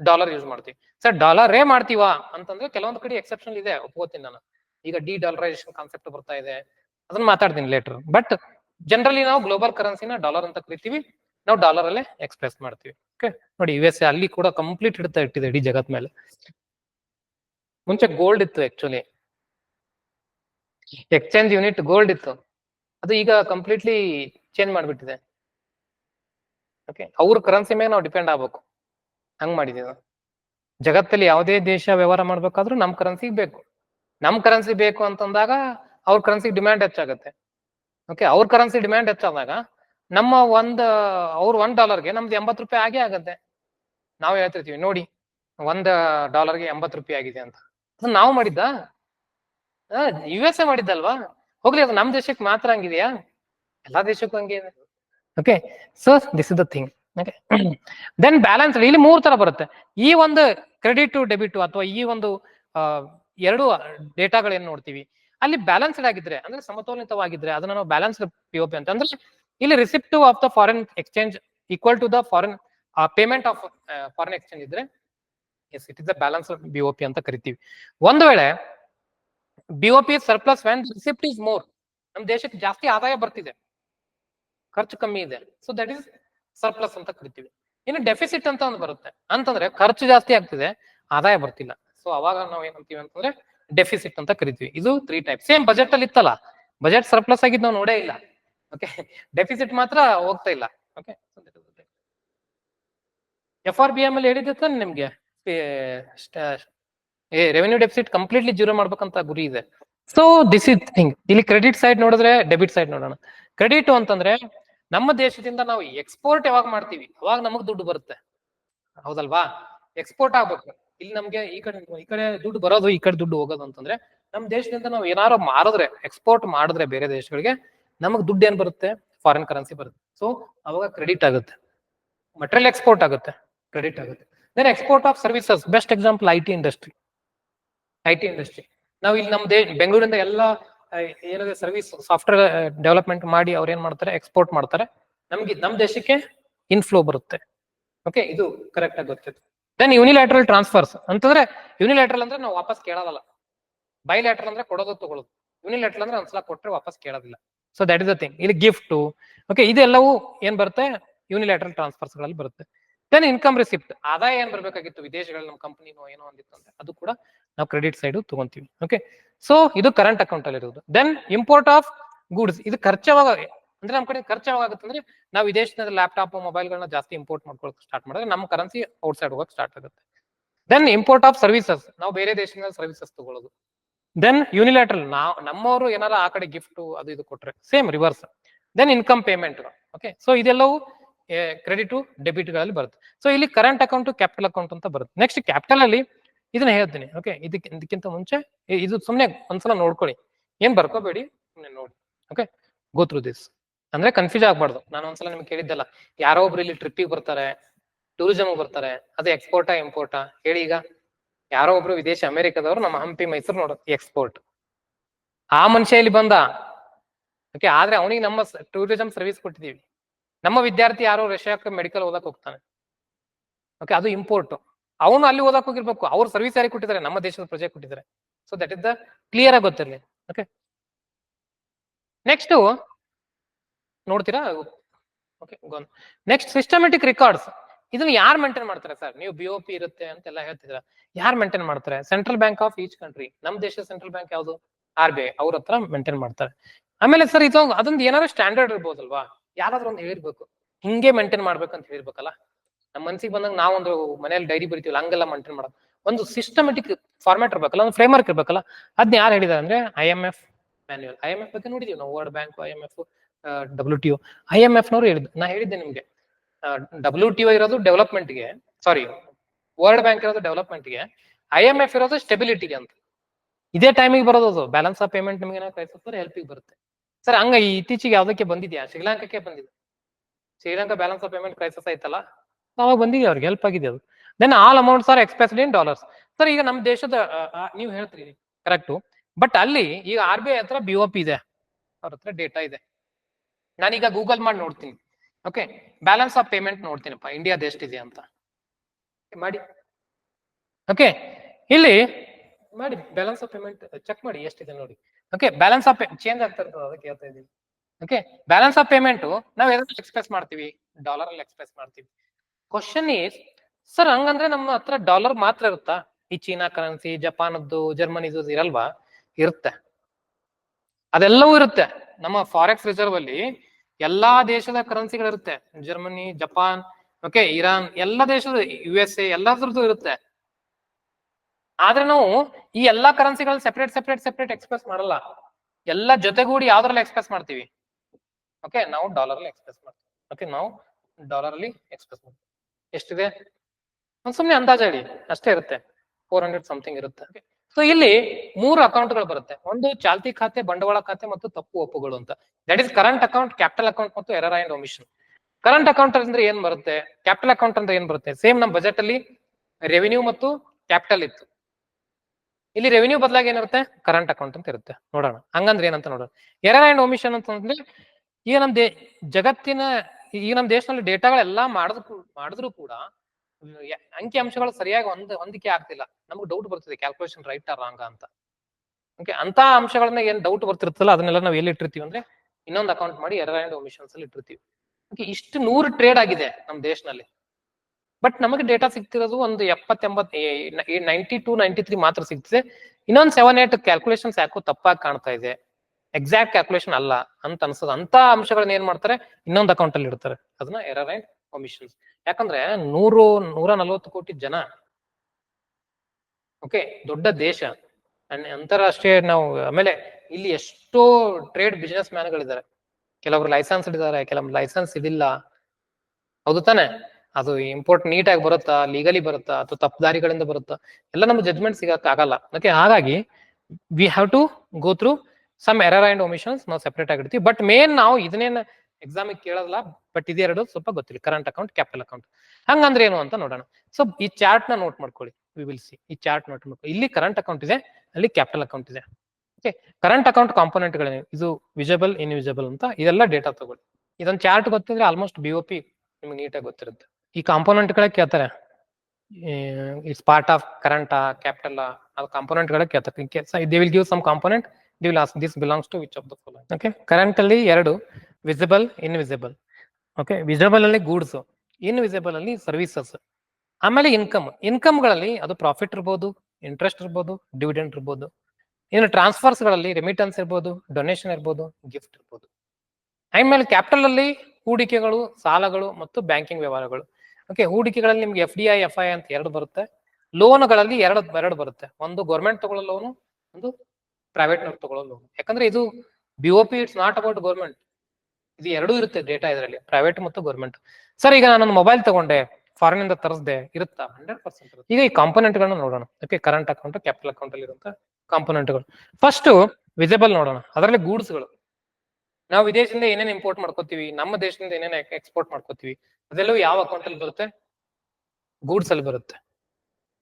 dollar use ಮಾಡ್ತೀವಿ. ಸರ್ ಡಾಲರೇ ಮಾಡ್ತೀವಾ ಅಂತಂದ್ರೆ ಕೆಲವೊಂದು ಕಡೆ ಎಕ್ಸೆಪ್ಷನ್ ಇದೆ ಒಪ್ಕೋತೀನಿ ನಾನು. ಈಗ ಡಿ ಡಾಲರೈಸೇಷನ್ ಕಾನ್ಸೆಪ್ಟ್ ಬರ್ತಾ ಇದೆ. ಅದನ್ನ ಮಾತಾಡ್ತೀನಿ ಲೇಟರ್ ಬಟ್ ಜನರಲಿ ನಾವು ಗ್ಲೋಬಲ್ ಕರೆನ್ಸಿನ ಡಾಲರ್ ಅಂತ ಕರಿತೀವಿ. ನಾವು ಡಾಲರ್ ಅಲ್ಲೇ ಎಕ್ಸ್ಪ್ರೆಸ್ ಮಾಡ್ತೀವಿ. ಓಕೆ ನೋಡಿ ಯು ಎಸ್ ಅಲ್ಲಿ ಕೂಡ ಕಂಪ್ಲೀಟ್ ಹಿಡ್ತಾ ಇಟ್ಟಿದೆ ಇಡೀ ಜಗತ್ ಮೇಲೆ. ಮುಂಚೆ ಗೋಲ್ಡ್ ಇತ್ತು ಆಕ್ಚುಲಿ ಎಕ್ಸ್ಚೇಂಜ್ ಯೂನಿಟ್ ಗೋಲ್ಡ್ ಇತ್ತು. ಅದು ಈಗ ಕಂಪ್ಲೀಟ್ಲಿ ಚೇಂಜ್ ಮಾಡ್ಬಿಟ್ಟಿದೆ. ಓಕೆ ಅವ್ರ ಕರೆನ್ಸಿ ಮೇಲೆ ನಾವು ಡಿಪೆಂಡ್ ಆಗ್ಬೇಕು. ಹಂಗ್ ಮಾಡಿದೀವಿ ಜಗತ್ತಲ್ಲಿ ಯಾವುದೇ ದೇಶ ವ್ಯವಹಾರ ಮಾಡ್ಬೇಕಾದ್ರೂ ನಮ್ ಕರೆನ್ಸಿ ಬೇಕು. ನಮ್ ಕರೆನ್ಸಿ ಬೇಕು ಅಂತಂದಾಗ ಅವ್ರ ಕರೆನ್ಸಿ ಡಿಮ್ಯಾಂಡ್ ಹೆಚ್ಚಾಗುತ್ತೆ. ಓಕೆ ಅವ್ರ ಕರೆನ್ಸಿ ಡಿಮ್ಯಾಂಡ್ ಹೆಚ್ಚಾದಾಗ ನಮ್ಮ ಒಂದ್, ಅವ್ರ ಒಂದ್ ಡಾಲರ್ಗೆ ನಮ್ದು ಎಂಬತ್ತು ರೂಪಾಯಿ ಆಗೇ ಆಗತ್ತೆ. ನಾವು ಹೇಳ್ತಿರ್ತೀವಿ, ನೋಡಿ, ಒಂದ್ ಡಾಲರ್ಗೆ ಎಂಬತ್ತು ರೂಪಾಯಿ ಆಗಿದೆ ಅಂತ. ನಾವು ಮಾಡಿದ್ದ? ಯು ಎಸ್ ಎ ಮಾಡಿದ್ದಲ್ವಾ? ಹೋಗ್ಲಿ, ಅದು ನಮ್ ದೇಶಕ್ಕೆ ಮಾತ್ರ ಹಂಗಿದೆಯಾ? ಎಲ್ಲಾ ದೇಶಕ್ಕೂ ಹಂಗೆ okay so this is the thing okay then balance ಇಲ್ಲಿ ಮೂರ್ ತರ ಬರುತ್ತೆ. ಈ ಒಂದು ಕ್ರೆಡಿಟ್ ಡೆಬಿಟ್ ಅಥವಾ ಈ ಒಂದು ಎರಡು ಡೇಟಾಗಳೇನ್ ನೋಡ್ತೀವಿ? ಅಲ್ಲಿ ಬ್ಯಾಲೆನ್ಸ್ಡ್ ಆಗಿದ್ರೆ, ಅಂದ್ರೆ ಸಮತೋಲಿತವಾಗಿದ್ರೆ ಅದನ್ನ ನಾವು ಬ್ಯಾಲೆನ್ಸ್ಡ್ ಪಿ ಒ ಪಿ ಅಂತ. ಅಂದ್ರೆ ಇಲ್ಲಿ receptive of the foreign exchange equal to the foreign payment of foreign exchange ಇದ್ರೆ as it is the balance B O P ಅಂತ ಕರಿತೀವಿ. ಒಂದು ವೇಳೆ B O P surplus when receipt is more ನಮ್ಮ ದೇಶಕ್ಕೆ ಜಾಸ್ತಿ ಆದಾಯ ಬರ್ತಿದೆ. ಖರ್ಚು ಕಮ್ಮಿ ಇದೆ. ಸೊ ದಟ್ ಈಸ್ ಸರ್ಪ್ಲಸ್ ಅಂತ ಕರಿತೀವಿ. ಇನ್ನು ಡೆಫಿಸಿಟ್ ಅಂತ ಒಂದು ಬರುತ್ತೆ. ಅಂತಂದ್ರೆ ಖರ್ಚು ಜಾಸ್ತಿ ಆಗ್ತಿದೆ, ಆದಾಯ ಬರ್ತಿಲ್ಲ. ಸೊ ಅವಾಗ ನಾವು ಏನಂತೀವಿ ಅಂತಂದ್ರೆ ಡೆಫಿಸಿಟ್ ಅಂತ ಕರಿತೀವಿ. ಇದು ತ್ರೀ ಟೈಪ್ ಸೇಮ್ ಬಜೆಟ್ ಅಲ್ಲಿ ಇತ್ತಲ್ಲ ಬಜೆಟ್ ಸರ್ಪ್ಲಸ್ ಆಗಿದ್ ನಾವು ನೋಡೇ ಇಲ್ಲ. ಓಕೆ ಡೆಫಿಸಿಟ್ ಮಾತ್ರ ಹೋಗ್ತಾ ಇಲ್ಲ. Okay F R B M ಅಲ್ಲಿ ಹೇಳಿದ್ದೆ ತಾನೆ ನಿಮ್ಗೆ. ರೆವೆನ್ಯೂ ಡೆಫಿಸಿಟ್ ಕಂಪ್ಲೀಟ್ಲಿ ಜೀರೋ ಮಾಡ್ಬೇಕಂತ ಗುರಿ ಇದೆ. ಸೊ ದಿಸ್ ಇಸ್ ಥಿಂಗ್ ಇಲ್ಲಿ ಕ್ರೆಡಿಟ್ ಸೈಡ್ ನೋಡಿದ್ರೆ ಡೆಬಿಟ್ ಸೈಡ್ ನೋಡೋಣ. ಕ್ರೆಡಿಟ್ ಅಂತಂದ್ರೆ ನಮ್ಮ ದೇಶದಿಂದ ನಾವು ಎಕ್ಸ್ಪೋರ್ಟ್ ಯಾವಾಗ ಮಾಡ್ತೀವಿ? ಅವಾಗ ನಮಗ್ ದುಡ್ಡು ಬರುತ್ತೆ. ಹೌದಲ್ವಾ? ಎಕ್ಸ್ಪೋರ್ಟ್ ಆಗ್ಬೇಕು. ಇಲ್ಲಿ ನಮ್ಗೆ ಈ ಕಡೆ ಈ ಕಡೆ ದುಡ್ಡು ಬರೋದು, ಈ ಕಡೆ ದುಡ್ಡು ಹೋಗೋದು ಅಂತಂದ್ರೆ ನಮ್ ದೇಶದಿಂದ ನಾವು ಏನಾರು ಮಾರಿದ್ರೆ ಎಕ್ಸ್ಪೋರ್ಟ್ ಮಾಡಿದ್ರೆ ಬೇರೆ ದೇಶಗಳಿಗೆ ನಮಗ್ ದುಡ್ಡು ಏನ್ ಬರುತ್ತೆ? ಫಾರಿನ್ ಕರೆನ್ಸಿ ಬರುತ್ತೆ. ಸೊ ಅವಾಗ ಕ್ರೆಡಿಟ್ ಆಗುತ್ತೆ. ಮಟೀರಿಯಲ್ ಎಕ್ಸ್ಪೋರ್ಟ್ ಆಗುತ್ತೆ. ಕ್ರೆಡಿಟ್ ಆಗುತ್ತೆ. Then export of services best example I T industry I T industry ನಾವು ಇಲ್ಲಿ ನಮ್ಮ ದೇಶ ಬೆಂಗಳೂರಿಂದ ಎಲ್ಲ ಏನಿದೆ ಸರ್ವಿಸ್ ಸಾಫ್ಟ್ವೇರ್ ಡೆವಲಪ್ಮೆಂಟ್ ಮಾಡಿ ಅವ್ರು ಏನ್ ಮಾಡ್ತಾರೆ? ಎಕ್ಸ್ಪೋರ್ಟ್ ಮಾಡ್ತಾರೆ. ನಮ್ಗೆ ನಮ್ಮ ದೇಶಕ್ಕೆ ಇನ್ಫ್ಲೋ ಬರುತ್ತೆ. ಓಕೆ ಇದು ಕರೆಕ್ಟ್ ಆಗಿ ಗೊತ್ತಿತ್ತು. ದೆನ್ ಯೂನಿಲ್ಯಾಟ್ರಲ್ ಟ್ರಾನ್ಸ್ಫರ್ಸ್ ಅಂತಂದ್ರೆ ಯೂನಿಲ್ಯಾಟ್ರಲ್ ಅಂದ್ರೆ ನಾವು ವಾಪಸ್ ಕೇಳೋದಲ್ಲ. ಬೈಲ್ಯಾಟ್ರಲ್ ಅಂದ್ರೆ ಕೊಡೋದು ತಗೊಳ್ಳೋದು ಯೂನಿಲ್ಯಾಟ್ರಲ್ ಅಂದ್ರೆ ಒಂದ್ಸಲ ಕೊಟ್ರೆ ವಾಪಸ್ ಕೇಳೋದಿಲ್ಲ. So that is the thing ಇಲ್ಲಿ ಗಿಫ್ಟ್ ಓಕೆ ಇದೆಲ್ಲವೂ ಏನ್ ಬರುತ್ತೆ? ಯೂನಿಲ್ಯಾಟ್ರಲ್ ಟ್ರಾನ್ಸ್ಫರ್ಸ್ಗಳಲ್ಲಿ ಬರುತ್ತೆ. ದೆನ್ ಇನ್ಕಮ್ ರಿಸಿಪ್ಟ್ ಆದಾಯ ಏನ್ ಬರಬೇಕಾಗಿತ್ತು? ವಿದೇಶಗಳಲ್ಲಿ ನಮ್ಮ ಕಂಪನಿ ಏನೋ ಒಂದಿತ್ತು ಅಂದ್ರೆ ಅದು ಕೂಡ ನಾವು ಕ್ರೆಡಿಟ್ ಸೈಡ್ ತಗೊಂತೀವಿ. ಓಕೆ ಸೊ ಇದು ಕರೆಂಟ್ ಅಕೌಂಟ್ ಅಲ್ಲಿ ಇರೋದು ದೆನ್ ಇಂಪೋರ್ಟ್ ಆಫ್ ಗೂಡ್ಸ್ ಇದು ಖರ್ಚವಾಗ, ಅಂದ್ರೆ ನಮ್ಮ ಕಡೆ ಖರ್ಚು ಯಾವಾಗ ಆಗುತ್ತೆ ಅಂದ್ರೆ ನಾವು ವಿದೇಶದ ಲ್ಯಾಪ್ಟಾಪ್ ಮೊಬೈಲ್ಗಳನ್ನ ಜಾಸ್ತಿ ಇಂಪೋರ್ಟ್ ಮಾಡ್ಕೊಳಕ್ ಸ್ಟಾರ್ಟ್ ಮಾಡಿದ್ರೆ ನಮ್ಮ ಕರೆನ್ಸಿ ಔಟ್ ಸೈಡ್ ಹೋಗಕ್ಕೆ ಸ್ಟಾರ್ಟ್ ಆಗುತ್ತೆ. ದೆನ್ ಇಂಪೋರ್ಟ್ ಆಫ್ ಸರ್ವಿಸಸ್ ನಾವು ಬೇರೆ ದೇಶದಿಂದ ಸರ್ವಿಸಸ್ ತಗೊಳ್ಳೋದು ದೆನ್ ಯೂನಿಲ್ಯಾಟ್ರಲ್ ನಾವು, ನಮ್ಮವರು ಏನಾರ ಆ ಕಡೆ ಗಿಫ್ಟ್ ಅದು ಇದು ಕೊಟ್ರೆ same reverse then income payment okay so ಇದೆಲ್ಲವೂ ಕ್ರೆಡಿಟ್ ಡೆಬಿಟ್ಗಳಲ್ಲಿ ಬರುತ್ತೆ. ಸೊ ಇಲ್ಲಿ ಕರೆಂಟ್ ಅಕೌಂಟ್ ಕ್ಯಾಪಿಟಲ್ ಅಕೌಂಟ್ ಅಂತ ಬರುತ್ತೆ. ನೆಕ್ಸ್ಟ್ ಕ್ಯಾಪಿಟಲ್ ಅಲ್ಲಿ ಇದನ್ನ ಹೇಳ್ತೀನಿ. ಓಕೆ ಇದಕ್ಕೆ, ಇದಕ್ಕಿಂತ ಮುಂಚೆ ಇದು ಸುಮ್ನೆ ಒಂದ್ಸಲ ನೋಡ್ಕೊಳ್ಳಿ. ಏನ್ ಬರ್ಕೋಬೇಡಿ ಸುಮ್ನೆ ನೋಡಿ. ಓಕೆ ಗೋ ಥ್ರೂ ದಿಸ್ ಅಂದ್ರೆ ಕನ್ಫ್ಯೂಸ್ ಆಗ್ಬಾರ್ದು. ನಾನು ಒಂದ್ಸಲ ನಿಮ್ಗೆ ಕೇಳಿದ್ದಲ್ಲ. ಯಾರೋ ಒಬ್ರು ಇಲ್ಲಿ ಟ್ರಿಪ್ಪಿಗೆ ಬರ್ತಾರೆ ಟೂರಿಸಮ್ ಬರ್ತಾರೆ, ಅದು ಎಕ್ಸ್ಪೋರ್ಟಾ ಇಂಪೋರ್ಟಾ ಹೇಳಿ ಈಗ. ಯಾರೋ ಒಬ್ರು ವಿದೇಶ ಅಮೆರಿಕದವರು ನಮ್ಮ ಹಂಪಿ, ಮೈಸೂರು ನೋಡ ಎಕ್ಸ್ಪೋರ್ಟ್ ಆ ಮನುಷ್ಯ ಇಲ್ಲಿ ಬಂದ. ಓಕೆ ಆದ್ರೆ ಅವನಿಗೆ ನಮ್ಮ ಟೂರಿಸಂ ಸರ್ವಿಸ್ ಕೊಟ್ಟಿದೀವಿ ನಮ್ಮ ವಿದ್ಯಾರ್ಥಿ ಯಾರು ರಷ್ಯಾಕ್ಕೆ ಮೆಡಿಕಲ್ ಓದಕ್ಕೆ ಹೋಗ್ತಾನೆ. ಓಕೆ ಅದು ಇಂಪೋರ್ಟ್ ಅವನು ಅಲ್ಲಿ ಓದಕ್ಕೆ ಹೋಗಿರ್ಬೇಕು. ಅವ್ರ ಸರ್ವಿಸ್ ಯಾರಿಗೆ ಕೊಟ್ಟಿದ್ದಾರೆ? ನಮ್ಮ ದೇಶದ ಪ್ರಜೆ ಕೊಟ್ಟಿದ್ದಾರೆ. So that is the clear ಆಗಿ ಗೊತ್ತಿರಲಿ. ಓಕೆ ನೆಕ್ಸ್ಟ್ ನೋಡ್ತೀರಾ? ಓಕೆ ನೆಕ್ಸ್ಟ್ ಸಿಸ್ಟಮೆಟಿಕ್ ರೆಕಾರ್ಡ್ಸ್ ಇದನ್ನ ಯಾರು ಮೇಂಟೈನ್ ಮಾಡ್ತಾರೆ ಸರ್? ನೀವು ಬಿ ಓ ಪಿ ಇರುತ್ತೆ ಅಂತೆಲ್ಲ ಹೇಳ್ತಿದ್ರ ಯಾರು ಮೇಂಟೈನ್ ಮಾಡ್ತಾರೆ? Central bank of each country ನಮ್ಮ ದೇಶದ ಸೆಂಟ್ರಲ್ ಬ್ಯಾಂಕ್ ಯಾವುದು? ಆರ್ ಬಿ ಐ ಅವ್ರ ಹತ್ರ ಮೇಂಟೈನ್ ಮಾಡ್ತಾರೆ. ಆಮೇಲೆ ಸರ್, ಇದು ಅದೊಂದು ಏನಾದ್ರು ಸ್ಟ್ಯಾಂಡರ್ಡ್ ಇರ್ಬೋದಲ್ವಾ? ಯಾರಾದ್ರೂ ಒಂದು ಹೇಳಿರ್ಬೇಕು. ಹಿಂಗೆ ಮೇಂಟೈನ್ ಮಾಡ್ಬೇಕಂತ ಹೇಳಿರ್ಬೇಕಲ್ಲ? ನಮ್ಮ ಮನ್ಸಿಗೆ ಬಂದಾಗ ನಾವೊಂದು ಮನೇಲಿ ಡೈರಿ ಬರಿತೀವಲ್ಲ, ಹಂಗೆಲ್ಲ ಮೇಂಟೈನ್ ಮಾಡೋದು. ಒಂದು ಸಿಸ್ಟಮೆಟಿಕ್ ಫಾರ್ಮ್ಯಾಟ್ ಇರ್ಬೇಕಲ್ಲ, ಒಂದು ಫ್ರೇಮ್ವರ್ಕ್ ಇರ್ಬೇಕಲ್ಲ ಅದನ್ನ ಯಾರು ಹೇಳಿದಾರೆ ಅಂದ್ರೆ I M F manual I M F ಬಗ್ಗೆ ನೋಡಿದೀವಿ ನಾವು World Bank I M F W T I M F ನವರು ಹೇಳಿದ್ದು ನಾ ಹೇಳಿದ್ದೆ ನಿಮ್ಗೆ. ಡಬ್ಲ್ಯೂ ಟಿ ಇರೋದು ಡೆವಲಪ್ಮೆಂಟ್ಗೆ ಸಾರಿ ವರ್ಲ್ಡ್ ಬ್ಯಾಂಕ್ ಇರೋದು ಡೆವಲಪ್ಮೆಂಟ್ಗೆ ಐ ಎಂ ಎಫ್ ಇರೋದು ಸ್ಟೆಬಿಲಿಟಿಗೆ ಅಂತ. ಇದೇ ಟೈಮಿಗೆ ಬರೋದು ಬ್ಯಾಲೆನ್ಸ್ ಆಫ್ ಪೇಮೆಂಟ್ ನಿಮ್ಗೆ ಏನಾದ್ರು ಹೆಲ್ಪಿಗೆ ಬರುತ್ತೆ. ಸರ್ ಹಂಗ ಇತ್ತೀಚೆಗೆ ಯಾವ್ದಕ್ಕೆ ಬಂದಿದ್ಯಾ? ಶ್ರೀಲಂಕಾಕ್ಕೆ ಬಂದಿದೆ. Sri Lanka balance of payment crises ಆಯ್ತಲ್ಲ? ಅವಾಗ ಬಂದಿದೆ ಅವ್ರಿಗೆ ಹೆಲ್ಪ್ ಆಗಿದೆ ಅದು. Then all amounts are expressed in dollars sir ಈಗ ನಮ್ಮ ದೇಶದ ನೀವು ಹೇಳ್ತೀರಿ ಕರೆಕ್ಟು ಬಟ್ ಅಲ್ಲಿ ಈಗ ಆರ್ ಬಿ ಐ ಹತ್ರ ಬಿ ಒ ಪಿ ಇದೆ. ಅವ್ರ ಹತ್ರ ಡೇಟಾ ಇದೆ. ನಾನೀಗ ಗೂಗಲ್ ಮಾಡಿ ನೋಡ್ತೀನಿ. ಓಕೆ ಬ್ಯಾಲೆನ್ಸ್ ಆಫ್ ಪೇಮೆಂಟ್ ನೋಡ್ತೀನಪ್ಪ. ಇಂಡಿಯಾದ ಎಷ್ಟಿದೆ ಅಂತ. ಮಾಡಿ. ಓಕೆ ಇಲ್ಲಿ, ಮಾಡಿ. ಬ್ಯಾಲೆನ್ಸ್ ಆಫ್ ಪೇಮೆಂಟ್ ಚೆಕ್ ಮಾಡಿ ಎಷ್ಟಿದೆ ನೋಡಿ. ಓಕೆ ಬ್ಯಾಲೆನ್ಸ್ ಆಫ್ ಚೇಂಜ್ ಆಗ್ತಾ ಇರ್ತದೆ ಅದಕ್ಕೆ ಹೇಳ್ತಾ ಇದ್ದೀವಿ ಓಕೆ ಬ್ಯಾಲೆನ್ಸ್ ಆಫ್ ಪೇಮೆಂಟ್ ನಾವು ಎದ್ರಲ್ಲಿ ಎಕ್ಸ್ಪ್ರೆಸ್ ಮಾಡ್ತೀವಿ? ಡಾಲರ್ ಅಲ್ಲಿ ಎಕ್ಸ್ಪ್ರೆಸ್ ಮಾಡ್ತೀವಿ. ಕ್ವಶನ್ ಈಸ್ ಸರ್ ಹಂಗಂದ್ರೆ ನಮ್ಮ ಹತ್ರ ಡಾಲರ್ ಮಾತ್ರ ಇರುತ್ತಾ? ಈ ಚೀನಾ ಕರೆನ್ಸಿ ಜಪಾನದ್ದು, ಜರ್ಮನಿದು ಇರಲ್ವಾ? ಇರುತ್ತೆ. ಅದೆಲ್ಲವೂ ಇರುತ್ತೆ. ನಮ್ಮ ಫಾರೆಕ್ಸ್ ರಿಸರ್ವ್ ಅಲ್ಲಿ ಎಲ್ಲಾ ದೇಶದ ಕರೆನ್ಸಿಗಳಿರುತ್ತೆ ಜರ್ಮನಿ, ಜಪಾನ್ ಓಕೆ ಇರಾನ್, ಎಲ್ಲ ದೇಶದ ಯು ಎಸ್ ಎ ಎಲ್ಲದ್ರದ್ದು ಇರುತ್ತೆ. ಆದ್ರೆ ನಾವು ಈ ಎಲ್ಲಾ ಕರೆನ್ಸಿಗಳು ಸೆಪರೇಟ್ ಸೆಪರೇಟ್ ಸೆಪರೇಟ್ ಎಕ್ಸ್ಪ್ರೆಸ್ ಮಾಡಲ್ಲ. ಎಲ್ಲ ಜೊತೆಗೂಡಿ ಯಾವ್ದ್ರಲ್ಲಿ ಎಕ್ಸ್ಪ್ರೆಸ್ ಮಾಡ್ತೀವಿ? ಓಕೆ ನಾವು ಡಾಲರ್ ಅಲ್ಲಿ ಎಕ್ಸ್ಪ್ರೆಸ್ ಮಾಡ್ತೀವಿ. ಓಕೆ ನಾವು ಡಾಲರ್ ಅಲ್ಲಿ ಎಕ್ಸ್ಪ್ರೆಸ್ ಮಾಡ್ತೀವಿ. ಎಷ್ಟಿದೆ? ಒಂದು ಸುಮ್ನೆ ಅಂದಾಜು ಹೇಳಿ. ಅಷ್ಟೇ ಇರುತ್ತೆ. ಫೋರ್ ಹಂಡ್ರೆಡ್ ಸಮಥಿಂಗ್ ಇರುತ್ತೆ. ಸೊ ಇಲ್ಲಿ ಮೂರು ಅಕೌಂಟ್ಗಳು ಬರುತ್ತೆ. ಒಂದು ಚಾಲ್ತಿ ಖಾತೆ, ಬಂಡವಾಳ ಖಾತೆ ಮತ್ತು ತಪ್ಪು ಒಪ್ಪುಗಳು ಅಂತ. That is current account capital account ಮತ್ತು error and omission current account ಅಂದ್ರೆ ಏನ್ ಬರುತ್ತೆ? ಕ್ಯಾಪಿಟಲ್ ಅಕೌಂಟ್ ಅಂದ್ರೆ ಏನ್ ಬರುತ್ತೆ? ಸೇಮ್ ನಮ್ಮ ಬಜೆಟ್ ಅಲ್ಲಿ ರೆವಿನ್ಯೂ ಮತ್ತು ಕ್ಯಾಪಿಟಲ್ ಇತ್ತು. ಇಲ್ಲಿ ರೆವಿನ್ಯೂ ಬದಲಾಗಿ ಏನಿರುತ್ತೆ? ಕರೆಂಟ್ ಅಕೌಂಟ್ ಅಂತ ಇರುತ್ತೆ. ನೋಡೋಣ. ಹಂಗಂದ್ರೆ ಏನಂತ ನೋಡೋಣ. ಎರರ್ ಆ್ಯಂಡ್ ಒಮಿಷನ್ ಅಂತಂದ್ರೆ ಈಗ ನಮ್ಮ ದೇ, ಜಗತ್ತಿನ ಈಗ ನಮ್ ದೇಶದಲ್ಲಿ ಡೇಟಾಗಳೆಲ್ಲ ಮಾಡಿದ್ರು ಮಾಡಿದ್ರು ಕೂಡ ಅಂಕಿ ಅಂಶಗಳು ಸರಿಯಾಗಿ ಒಂದ್, ಹೊಂದಿಕೆ ಆಗ್ತಿಲ್ಲ. ನಮ್ಗೆ ಡೌಟ್ ಬರ್ತದೆ ಕ್ಯಾಲ್ಕುಲೇಷನ್ ರೈಟ್ ಆ ರಾಂಗ್ ಅಂತ. ಓಕೆ ಅಂತ ಅಂಶಗಳನ್ನ ಏನ್ ಡೌಟ್ ಬರ್ತಿರ್ತಲ್ಲ ಅದನ್ನೆಲ್ಲ ನಾವು ಎಲ್ಲಿ ಇಟ್ಟಿರ್ತೀವಿ ಅಂದ್ರೆ, ಇನ್ನೊಂದು ಅಕೌಂಟ್ ಮಾಡಿ ಎರರ್ ಆ್ಯಂಡ್ ಒಮಿಷನ್ಸ್ ಅಲ್ಲಿ ಇಟ್ಟಿರ್ತೀವಿ. ಓಕೆ ಇಷ್ಟು ನೂರು ಟ್ರೇಡ್ ಆಗಿದೆ ನಮ್ಮ ದೇಶನಲ್ಲಿ ಬಟ್ ನಮಗೆ ಡೇಟಾ ಸಿಗ್ತಿರೋದು ಒಂದು ಎಪ್ಪತ್ತೆಂಬತ್ ನೈಂಟಿ ಟು ನೈಂಟಿ ತ್ರೀ ಮಾತ್ರ ಸಿಗ್ತಿದೆ. ಇನ್ನೊಂದು ಸೆವೆನ್ ಏಟ್ ಕ್ಯಾಲ್ಕುಲೇಷನ್ಸ್ ಯಾಕೋ ತಪ್ಪಾಗಿ ಕಾಣ್ತಾ ಇದೆ. ಎಕ್ಸಾಕ್ಟ್ ಕ್ಯಾಲ್ಕುಲೇಷನ್ ಅಲ್ಲ ಅಂತ ಅನ್ಸೋದು. ಅಂತ ಅಂಶಗಳನ್ನ ಏನ್ ಮಾಡ್ತಾರೆ? ಇನ್ನೊಂದು ಅಕೌಂಟ್ ಅಲ್ಲಿ ಇಡ್ತಾರೆ. ಅದನ್ನ ಎರರ್ ಅಂಡ್ ಕಮಿಷನ್ಸ್ ಯಾಕಂದ್ರೆ ನೂರು, ನೂರ ನಲವತ್ತು ಕೋಟಿ ಜನ ಓಕೆ ದೊಡ್ಡ ದೇಶ ಅಂತಾರಾಷ್ಟ್ರೀಯ ನಾವು, ಆಮೇಲೆ ಇಲ್ಲಿ ಎಷ್ಟೋ ಟ್ರೇಡ್ ಬಿಸ್ನೆಸ್ ಮ್ಯಾನ್ಗಳಿದ್ದಾರೆ ಕೆಲವರು ಲೈಸೆನ್ಸ್ ಇದ್ದಾರೆ, ಕೆಲವು ಲೈಸೆನ್ಸ್ ಇದಿಲ್ಲ. ಹೌದು ತಾನೆ? ಅದು ಇಂಪೋರ್ಟ್ ನೀಟಾಗಿ ಬರುತ್ತಾ ಲೀಗಲಿ ಬರುತ್ತಾ, ಅಥವಾ ತಪ್ಪುದಾರಿಗಳಿಂದ ಬರುತ್ತಾ, ಎಲ್ಲ ನಮ್ಮ ಜಜ್ಮೆಂಟ್ ಸಿಗಕ್ಕೆ ಆಗಲ್ಲ. ಓಕೆ ಹಾಗಾಗಿ we have to go through some error and omissions ನಾವು ಸೆಪರೇಟ್ ಆಗಿರ್ತೀವಿ ಬಟ್ ಮೇನ್ ನಾವು ಇದನ್ನೇನು ಎಕ್ಸಾಮಿಗೆ ಕೇಳಲ್ಲ ಬಟ್ ಇದೆರಡು ಸ್ವಲ್ಪ ಗೊತ್ತಿಲ್ಲ. ಕರೆಂಟ್ ಅಕೌಂಟ್ ಕ್ಯಾಪಿಟಲ್ ಅಕೌಂಟ್ ಹಂಗಂದ್ರೆ ಏನು ಅಂತ ನೋಡೋಣ. ಸೊ ಈ ಚಾರ್ಟ್ನ ನೋಟ್ ಮಾಡ್ಕೊಳ್ಳಿ. ವಿಲ್ ಸಿ ಈ ಚಾರ್ಟ್ ನೋಟ್ ಮಾಡ್ಕೊಳ್ಳಿ. ಇಲ್ಲಿ ಕರೆಂಟ್ ಅಕೌಂಟ್ ಇದೆ, ಅಲ್ಲಿ ಕ್ಯಾಪಿಟಲ್ ಅಕೌಂಟ್ ಇದೆ. ಓಕೆ ಕರೆಂಟ್ ಅಕೌಂಟ್ ಕಾಂಪೋನೆಂಟ್ ಇದು ವಿಜಿಬಲ್ ಇನ್ವಿಜಿಬಲ್ ಅಂತ ಇದೆಲ್ಲ ಡೇಟಾ ತಗೊಳ್ಳಿ. ಇದೊಂದು ಚಾರ್ಟ್ ಗೊತ್ತಿದ್ರೆ ಆಲ್ಮೋಸ್ಟ್ ಬಿ ಒ ಪಿ ನಿಮ್ಗೆ ನೀಟಾಗಿ ಗೊತ್ತಿರುತ್ತೆ. ಈ ಕಾಂಪೋನೆಂಟ್ ಗಳೇ ಕೇಳ್ತಾರೆ. It's part of current capital ಅದು ಕಾಂಪೋನೆಂಟ್ಗಳ ಕೇಳ್ತಾರೆ. They will give some component they will ask this belongs to which of the following okay current ಅಲ್ಲಿ ಎರಡು ವಿಸಿಬಲ್ ಇನ್ವಿಸಿಬಲ್ ಓಕೆ ವಿಸಿಬಲ್ ಅಲ್ಲಿ ಗೂಡ್ಸ್ ಇನ್ವಿಸಿಬಲ್ ಅಲ್ಲಿ ಸರ್ವಿಸಸ್ ಆಮೇಲೆ ಇನ್ಕಮ್ ಇನ್ಕಮ್ಗಳಲ್ಲಿ ಅದು ಪ್ರಾಫಿಟ್ ಇರ್ಬೋದು ಇಂಟ್ರೆಸ್ಟ್ ಇರ್ಬೋದು ಡಿವಿಡೆಂಟ್ ಇರ್ಬೋದು. ಇನ್ನು ಟ್ರಾನ್ಸ್ಫರ್ಸ್ಗಳಲ್ಲಿ ರೆಮಿಟನ್ಸ್ ಇರ್ಬೋದು ಡೊನೇಷನ್ ಇರ್ಬೋದು ಗಿಫ್ಟ್ ಇರ್ಬೋದು. ಆಮೇಲೆ ಕ್ಯಾಪಿಟಲ್ ಅಲ್ಲಿ ಹೂಡಿಕೆಗಳು, ಸಾಲಗಳು ಮತ್ತು ಬ್ಯಾಂಕಿಂಗ್ ವ್ಯವಹಾರಗಳು. ಓಕೆ ಹೂಡಿಕೆಗಳಲ್ಲಿ ನಿಮ್ಗೆ F D I F I ಅಂತ ಎರಡು ಬರುತ್ತೆ. ಲೋನ್ಗಳಲ್ಲಿ ಎರಡು ಎರಡು ಬರುತ್ತೆ. ಒಂದು ಗೌರ್ಮೆಂಟ್ ತಗೊಳ್ಳೋ ಲೋನು ಒಂದು ಪ್ರೈವೇಟ್ ನವ್ರು ತಗೊಳ್ಳೋ ಲೋನ್ ಯಾಕಂದ್ರೆ ಇದು B O P it's not about government ಇದು ಎರಡೂ ಇರುತ್ತೆ ಡೇಟಾ ಇದರಲ್ಲಿ ಪ್ರೈವೇಟ್ ಮತ್ತು ಗೌರ್ಮೆಂಟ್ ಸರ್ ಈಗ ನಾನು ಮೊಬೈಲ್ ತಗೊಂಡೆ ಫಾರಿನ್ ಇಂದ ತರಿಸ್ದೆ, ಇರುತ್ತಾ? ಹಂಡ್ರೆಡ್ ಪರ್ಸೆಂಟ್ ಈಗ ಈ ಕಾಂಪೋನೆಂಟ್ ಗಳನ್ನ ನೋಡೋಣ. Okay current account capital account ಅಲ್ಲಿ ಇರುವಂತ ಕಾಂಪೋನೆಂಟ್ಗಳು. ಫಸ್ಟ್ ವಿಸಿಬಲ್ ನೋಡೋಣ. ಅದರಲ್ಲಿ ಗೂಡ್ಸ್ಗಳು. ನಾವು ವಿದೇಶದಿಂದ ಏನೇನು ಇಂಪೋರ್ಟ್ ಮಾಡ್ಕೋತೀವಿ, ನಮ್ಮ ದೇಶದಿಂದ ಏನೇನು ಎಕ್ಸ್ಪೋರ್ಟ್ ಮಾಡ್ಕೋತೀವಿ, ಅದೆಲ್ಲವೂ ಯಾವ ಅಕೌಂಟ್ ಅಲ್ಲಿ ಬರುತ್ತೆ? ಗೂಡ್ಸ್ ಅಲ್ಲಿ ಬರುತ್ತೆ.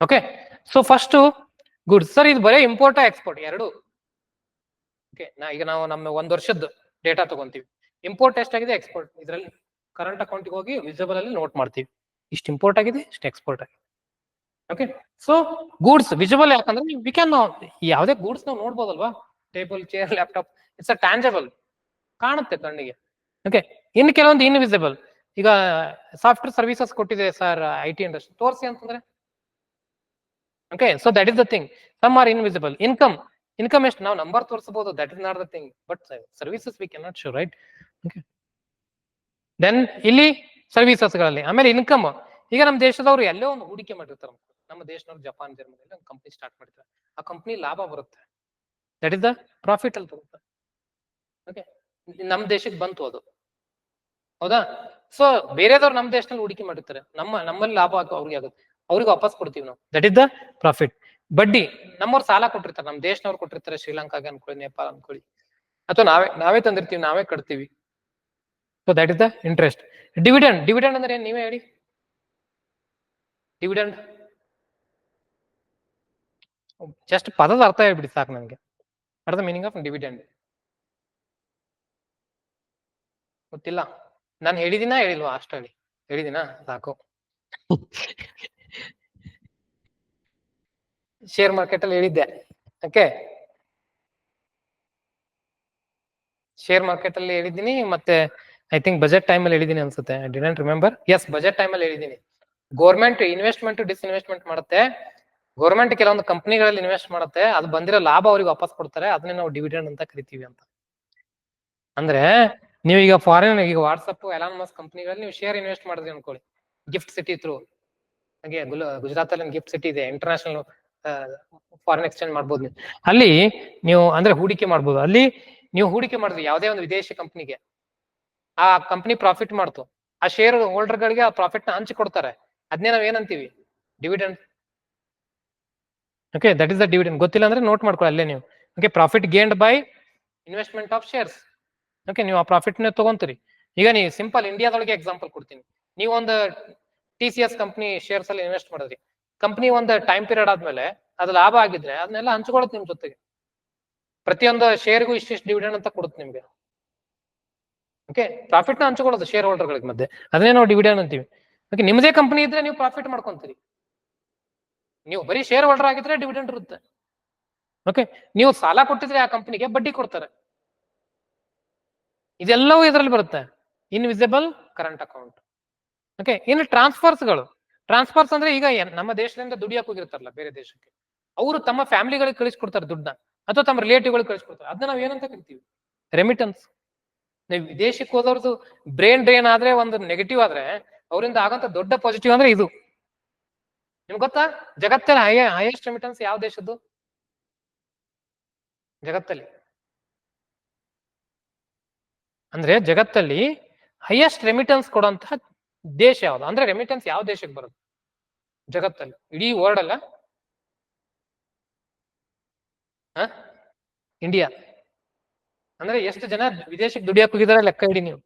Okay so first goods sir ಇದು ಬರೀ ಇಂಪೋರ್ಟ್ ಎಕ್ಸ್ಪೋರ್ಟ್ ಎರಡು. ಓಕೆ ನಾ ಈಗ ನಾವು ನಮ್ಮ ಒಂದ್ ವರ್ಷದ ಡೇಟಾ ತಗೊಂತೀವಿ. ಇಂಪೋರ್ಟ್ ಎಷ್ಟಾಗಿದೆ? ಎಕ್ಸ್ಪೋರ್ಟ್ ಇದರಲ್ಲಿ ಕರೆಂಟ್ ಅಕೌಂಟ್ಗೆ ಹೋಗಿ ವಿಸಿಬಲ್ ಅಲ್ಲಿ ನೋಟ್ ಮಾಡ್ತೀವಿ. ಇಷ್ಟು ಇಂಪೋರ್ಟ್ ಆಗಿದೆ, ಇಷ್ಟು ಎಕ್ಸ್ಪೋರ್ಟ್ ಆಗಿದೆ. ಓಕೆ ಸೊ ಗೂಡ್ಸ್ ವಿಸಿಬಲ್ ಯಾಕಂದ್ರೆ ವಿ ಕ್ಯಾನ್ ಯಾವುದೇ ಗೂಡ್ಸ್ ನಾವು ನೋಡ್ಬೋದಲ್ವಾ? Table chair laptop it's a tangible ಕಾಣುತ್ತೆ ಕಣ್ಣಿಗೆ. ಓಕೆ ಇನ್ನು ಕೆಲವೊಂದು ಇನ್ವಿಸಿಬಲ್ ಈಗ ಸಾಫ್ಟ್ವೇರ್ ಸರ್ವಿಸಸ್ ಕೊಟ್ಟಿದೆ ಸರ್ ಐ ಟಿ ಇಂಡಸ್ಟ್ರಿ ತೋರಿಸಿ ಅಂತಂದ್ರೆ. Okay so that is the thing some are invisible income income ಎಷ್ಟು? ನಾವು ನಂಬರ್ ತೋರಿಸಬಹುದು that is not the thing but services we can not show right okay then ಇಲ್ಲಿ ಸರ್ವಿಸಸ್ಗಳಲ್ಲಿ. ಆಮೇಲೆ income ಈಗ ನಮ್ಮ ದೇಶದವರು ಎಲ್ಲೋ ಒಂದು ಹೂಡಿಕೆ ಮಾಡಿರ್ತಾರೆ. ನಮ್ಮ ದೇಶದವ್ರು ಜಪಾನ್ ಜರ್ಮನಿಯಲ್ಲಿ ಒಂದು ಕಂಪ್ನಿ ಸ್ಟಾರ್ಟ್ ಮಾಡಿರ್ತಾರೆ. ಆ ಕಂಪ್ನಿ ಲಾಭ ಬರುತ್ತೆ. ದಟ್ ಇಸ್ ದ ಪ್ರಾಫಿಟ್ ಅಲ್ಲಿ ಬರುತ್ತೆ. ಓಕೆ ನಮ್ಮ ದೇಶಕ್ಕೆ ಬಂತು ಅದು. ಹೌದಾ? ಸೊ ಬೇರೆದವ್ರು ನಮ್ಮ ದೇಶದಲ್ಲಿ ಹೂಡಿಕೆ ಮಾಡಿರ್ತಾರೆ. ನಮ್ಮ, ನಮ್ಮಲ್ಲಿ ಲಾಭ ಅವ್ರಿಗೆ ಆಗುತ್ತೆ. ಅವ್ರಿಗೆ ವಾಪಸ್ ಕೊಡ್ತೀವಿ ನಾವು. ದಟ್ ಇಸ್ ದ ಪ್ರಾಫಿಟ್ ಬಡ್ಡಿ, ನಮ್ಮವ್ರು ಸಾಲ ಕೊಟ್ಟಿರ್ತಾರೆ. ನಮ್ಮ ದೇಶನವ್ರು ಕೊಟ್ಟಿರ್ತಾರೆ ಶ್ರೀಲಂಕಾಗೆ ಅನ್ಕೊಳ್ಳಿ ನೇಪಾಳ ಅನ್ಕೊಳ್ಳಿ. ಅಥವಾ ನಾವೇ ನಾವೇ ತಂದಿರ್ತೀವಿ, ನಾವೇ ಕಟ್ತೀವಿ. So that is the interest dividend dividend ಅಂದ್ರೆ ಏನ್ ನೀವೇ ಹೇಳಿ? ಡಿವಿಡೆಂಡ್ ಜಸ್ಟ್ ಪದದ ಅರ್ಥ ಹೇಳ್ಬಿಡಿ ಸಾಕು ನನಗೆ. ಅರ್ಥ ಮೀನಿಂಗ್ ಆಫ್ ಡಿವಿಡೆಂಡ್ ಗೊತ್ತಿಲ್ಲ. ನಾನು ಹೇಳಿದಿನಾ ಹೇಳಿಲ್ವಾ ಅಷ್ಟು ಹೇಳಿ ಹೇಳಿದಿನಾ ಸಾಕು. ಶೇರ್ ಮಾರ್ಕೆಟ್ ಅಲ್ಲಿ ಹೇಳಿದ್ದೆ. ಓಕೆ ಶೇರ್ ಮಾರ್ಕೆಟ್ ಅಲ್ಲಿ ಹೇಳಿದ್ದೀನಿ ಮತ್ತೆ ಐ ಥಿಂಕ್ ಬಜೆಟ್ ಟೈಮ್ ಅಲ್ಲಿ ಹೇಳಿದೀನಿ ಅನ್ಸುತ್ತೆ. I didn't remember as budget time ಅಲ್ಲಿ ಹೇಳಿದೀನಿ ಗೌರ್ಮೆಂಟ್ ಇನ್ವೆಸ್ಟ್ಮೆಂಟ್ ಡಿಸ್ಇನ್ವೆಸ್ಟ್ಮೆಂಟ್ ಮಾಡುತ್ತೆ. ಗೌರ್ಮೆಂಟ್ ಕೆಲವೊಂದು ಕಂಪನಿಗಳಲ್ಲಿ ಇನ್ವೆಸ್ಟ್ ಮಾಡುತ್ತೆ. ಅದು ಬಂದಿರೋ ಲಾಭ ಅವ್ರಿಗೆ ವಾಪಸ್ ಕೊಡ್ತಾರೆ. ಅದನ್ನೇ ನಾವು ಡಿವಿಡೆಂಡ್ ಅಂತ ಕರಿತೀವಿ ಅಂತ. ಅಂದ್ರೆ ನೀವು ಈಗ ಫಾರಿನ್ ಈಗ ವಾಟ್ಸಪ್ ಎಲಾನ್ ಮಸ್ ಕಂಪನಿಗಳಲ್ಲಿ ನೀವು ಶೇರ್ ಇನ್ವೆಸ್ಟ್ ಮಾಡಿದ್ರಿ ಅನ್ಕೊಳ್ಳಿ. ಗಿಫ್ಟ್ ಸಿಟಿ ಥ್ರೂ ಹಾಗೆ ಗುಜರಾತ್ ಅಲ್ಲಿ ಗಿಫ್ಟ್ ಸಿಟಿ ಇದೆ ಇಂಟರ್ನ್ಯಾಷನಲ್ ಫಾರಿನ್ ಎಕ್ಸ್ಚೇಂಜ್ ಮಾಡ್ಬೋದು ನೀವು. ಅಲ್ಲಿ ನೀವು ಅಂದ್ರೆ ಹೂಡಿಕೆ ಮಾಡ್ಬೋದು. ಅಲ್ಲಿ ನೀವು ಹೂಡಿಕೆ ಮಾಡಿದ್ರಿ ಯಾವುದೇ ಒಂದು ವಿದೇಶಿ ಕಂಪನಿಗೆ ಆ ಕಂಪನಿ ಪ್ರಾಫಿಟ್ ಮಾಡ್ತು. ಆ ಶೇರ್ ಹೋಲ್ಡರ್ ಗಳಿಗೆ ಆ ಪ್ರಾಫಿಟ್ನ ಹಂಚಿ ಕೊಡ್ತಾರೆ. ಅದನ್ನೇ ನಾವ್ ಏನಂತೀವಿ? Dividend okay that is the dividend ಗೊತ್ತಿಲ್ಲ ಅಂದ್ರೆ ನೋಟ್ ಮಾಡ್ಕೊಳ್ಳಿ ಅಲ್ಲೇ ನೀವು. Okay profit gained by investment of shares okay ನೀವು ಆ ಪ್ರಾಫಿಟ್ನ ತಗೊಂತೀರಿ. ಈಗ ನೀವು ಸಿಂಪಲ್ ಇಂಡಿಯಾದೊಳಗೆ ಎಕ್ಸಾಂಪಲ್ ಕೊಡ್ತೀನಿ. ನೀವು ಒಂದು T C S company shares ಅಲ್ಲಿ ಇನ್ವೆಸ್ಟ್ ಮಾಡಿದ್ರಿ. ಕಂಪ್ನಿ ಒಂದು ಟೈಮ್ ಪೀರಿಯಡ್ ಆದ್ಮೇಲೆ ಅದು ಲಾಭ ಆಗಿದ್ರೆ ಅದನ್ನೆಲ್ಲ ಹಂಚ್ಕೊಳತ್ತೆ ನಿಮ್ ಜೊತೆಗೆ. ಪ್ರತಿಯೊಂದು ಶೇರ್ಗೂ ಇಷ್ಟಿಷ್ಟು ಡಿವಿಡೆಂಡ್ ಅಂತ ಕೊಡುತ್ತೆ ನಿಮ್ಗೆ. ಓಕೆ ಪ್ರಾಫಿಟ್ನ ಹಂಚ್ಕೊಳ್ಳೋದು ಶೇರ್ ಹೋಲ್ಡರ್ ಗಳಿಗೆ ಮಧ್ಯೆ. ಅದನ್ನೇ ನಾವು ಡಿವಿಡೆಂಡ್ ಅಂತೀವಿ. ಓಕೆ ನಿಮ್ಮದೇ ಕಂಪನಿ ಇದ್ರೆ ನೀವು ಪ್ರಾಫಿಟ್ ಮಾಡ್ಕೊಂತೀರಿ. ನೀವು ಬರೀ ಶೇರ್ ಹೋಲ್ಡರ್ ಆಗಿದ್ರೆ ಡಿವಿಡೆಂಡ್ ಇರುತ್ತೆ. ಓಕೆ ನೀವು ಸಾಲ ಕೊಟ್ಟಿದ್ರೆ ಆ ಕಂಪನಿಗೆ ಬಡ್ಡಿ ಕೊಡ್ತಾರೆ. ಇದೆಲ್ಲವೂ ಇದರಲ್ಲಿ ಬರುತ್ತೆ. ಇನ್ವಿಸಿಬಲ್ ಕರೆಂಟ್ ಅಕೌಂಟ್ ಓಕೆ ಇನ್ನು ಟ್ರಾನ್ಸ್ಫರ್ಸ್ಗಳು ಟ್ರಾನ್ಸ್ಫರ್ಸ್ ಅಂದ್ರೆ ಈಗ ನಮ್ಮ ದೇಶದಿಂದ ದುಡಿಯಕ್ಕೆ ಹೋಗಿರ್ತಾರಲ್ಲ ಬೇರೆ ದೇಶಕ್ಕೆ. ಅವರು ತಮ್ಮ ಫ್ಯಾಮಿಲಿಗಳಿಗೆ ಕಳಿಸ್ಕೊಡ್ತಾರೆ ದುಡ್ಡನ್ನ ಅಥವಾ ತಮ್ಮ ರಿಲೇಟಿವ್ಗಳಿಗೆ ಕಳಿಸ್ಕೊಡ್ತಾರೆ. ಅದನ್ನ ನಾವು ಏನಂತ ಕರಿತೀವಿ? ರೆಮಿಟನ್ಸ್ ನೀವು ವಿದೇಶಕ್ಕೆ ಹೋದವ್ರದ್ದು ಬ್ರೈನ್ ಡ್ರೈನ್ ಆದ್ರೆ ಒಂದು ನೆಗೆಟಿವ್ ಆದ್ರೆ ಅವರಿಂದ ಆಗಂತ ದೊಡ್ಡ ಪಾಸಿಟಿವ್ ಅಂದ್ರೆ ಇದು. ನಿಮ್ಗೆ ಗೊತ್ತಾ? ಜಗತ್ತಲ್ಲಿ ಹೈಯೆಸ್ಟ್ ರೆಮಿಟನ್ಸ್ ಯಾವ ದೇಶದ್ದು? ಜಗತ್ತಲ್ಲಿ. ಅಂದ್ರೆ ಜಗತ್ತಲ್ಲಿ ಹೈಯೆಸ್ಟ್ ರೆಮಿಟೆನ್ಸ್ ಕೊಡುವಂತಹ ದೇಶ ಯಾವ್ದು? ಅಂದ್ರೆ ರೆಮಿಟೆನ್ಸ್ ಯಾವ ದೇಶಕ್ಕೆ ಬರುತ್ತೆ? ಜಗತ್ತಲ್ಲಿ. ಇಡೀ ವರ್ಲ್ಡ್ ಅಲ್ಲ? ಇಂಡಿಯಾ ಅಂದ್ರೆ ಎಷ್ಟು ಜನ ವಿದೇಶಕ್ಕೆ ದುಡಿಯಕ್ಕೆ ಹೋಗಿದಾರೆ ಲೆಕ್ಕ ಇಡಿ ನೀವು.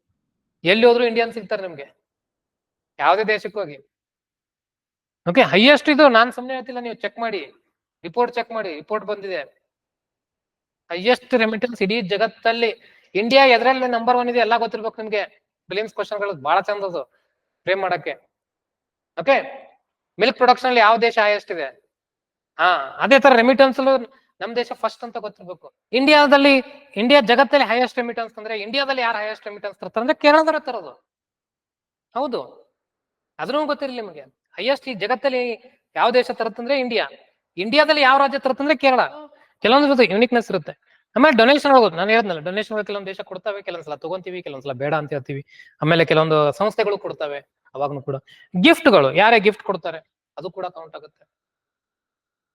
ಎಲ್ಲಿ ಹೋದ್ರು ಇಂಡಿಯನ್ ಸಿಗ್ತಾರೆ ನಿಮ್ಗೆ. ಯಾವುದೇ ದೇಶಕ್ಕೆ ಹೋಗಿ. ಓಕೆ ಹೈಯೆಸ್ಟ್ ಇದು ನಾನ್ ಸುಮ್ಮನೆ ಹೇಳ್ತಿಲ್ಲ, ನೀವು ಚೆಕ್ ಮಾಡಿ. ರಿಪೋರ್ಟ್ ಚೆಕ್ ಮಾಡಿ. ರಿಪೋರ್ಟ್ ಬಂದಿದೆ. ಹೈಯೆಸ್ಟ್ ರೆಮಿಟೆನ್ಸ್ ಇಡೀ ಜಗತ್ತಲ್ಲಿ. ಇಂಡಿಯಾ ಎದ್ರಲ್ಲಿ ನಂಬರ್ ಒನ್ ಇದೆ, ಎಲ್ಲ ಗೊತ್ತಿರ್ಬೇಕು ನಿಮ್ಗೆ. ಫಿಲಿಮ್ಸ್ ಕ್ವಶನ್ಗಳು ಬಹಳ ಚಂದ ಅದು ಫ್ರೇಮ್ ಮಾಡಕ್ಕೆ. ಓಕೆ ಮಿಲ್ಕ್ ಪ್ರೊಡಕ್ಷನ್ ಅಲ್ಲಿ ಯಾವ ದೇಶ ಹೈಯೆಸ್ಟ್ ಇದೆ? ಹಾ, ಅದೇ ತರ ರೆಮಿಟೆನ್ಸ್ ನಮ್ ದೇಶ ಫಸ್ಟ್ ಅಂತ ಗೊತ್ತಿರ್ಬೇಕು. ಇಂಡಿಯಾದಲ್ಲಿ ಇಂಡಿಯಾ ಜಗತ್ತಲ್ಲಿ ಹೈಯೆಸ್ಟ್ ರೆಮಿಟನ್ಸ್ ಅಂದ್ರೆ ಇಂಡಿಯಾದಲ್ಲಿ ಯಾರು ಹೈಯೆಸ್ಟ್ ರೆಮಿಟೆನ್ಸ್ ತರ್ತಾರೆ ಅಂದ್ರೆ ಕೇರಳದವ್ರ ತರೋದು ಹೌದು. ಅದನ್ನೂ ಗೊತ್ತಿರಲಿ ನಿಮಗೆ. ಹೈಯೆಸ್ಟ್ ಈ ಜಗತ್ತಲ್ಲಿ ಯಾವ ದೇಶ ತರತ್ತಂದ್ರೆ ಇಂಡಿಯಾ ಇಂಡಿಯಾದಲ್ಲಿ ಯಾವ ರಾಜ್ಯ ತರತ್ತಂದ್ರೆ ಕೇರಳ. ಕೆಲವೊಂದು ಯುನಿಕ್ನೆಸ್ ಇರುತ್ತೆ. ಆಮೇಲೆ ಡೊನೇಷನ್ ಹೋಗೋದು. ನಾನು ಹೇಳಿದ್ನಲ್ಲ ಡೊನೇಷನ್ ಕೆಲವೊಂದು ದೇಶ ಕೊಡ್ತವೆ, ಕೆಲವೊಂದ್ಸಲ ತಗೊಂತೀವಿ, ಕೆಲವೊಂದ್ಸಲ ಬೇಡ ಅಂತ ಹೇಳ್ತೀವಿ. ಆಮೇಲೆ ಕೆಲವೊಂದು ಸಂಸ್ಥೆಗಳು ಕೊಡ್ತಾವೆ, ಅವಾಗ್ನು ಕೂಡ. ಗಿಫ್ಟ್ಗಳು, ಯಾರೇ ಗಿಫ್ಟ್ ಕೊಡ್ತಾರೆ, ಅದು ಕೂಡ ಕೌಂಟ್ ಆಗುತ್ತೆ.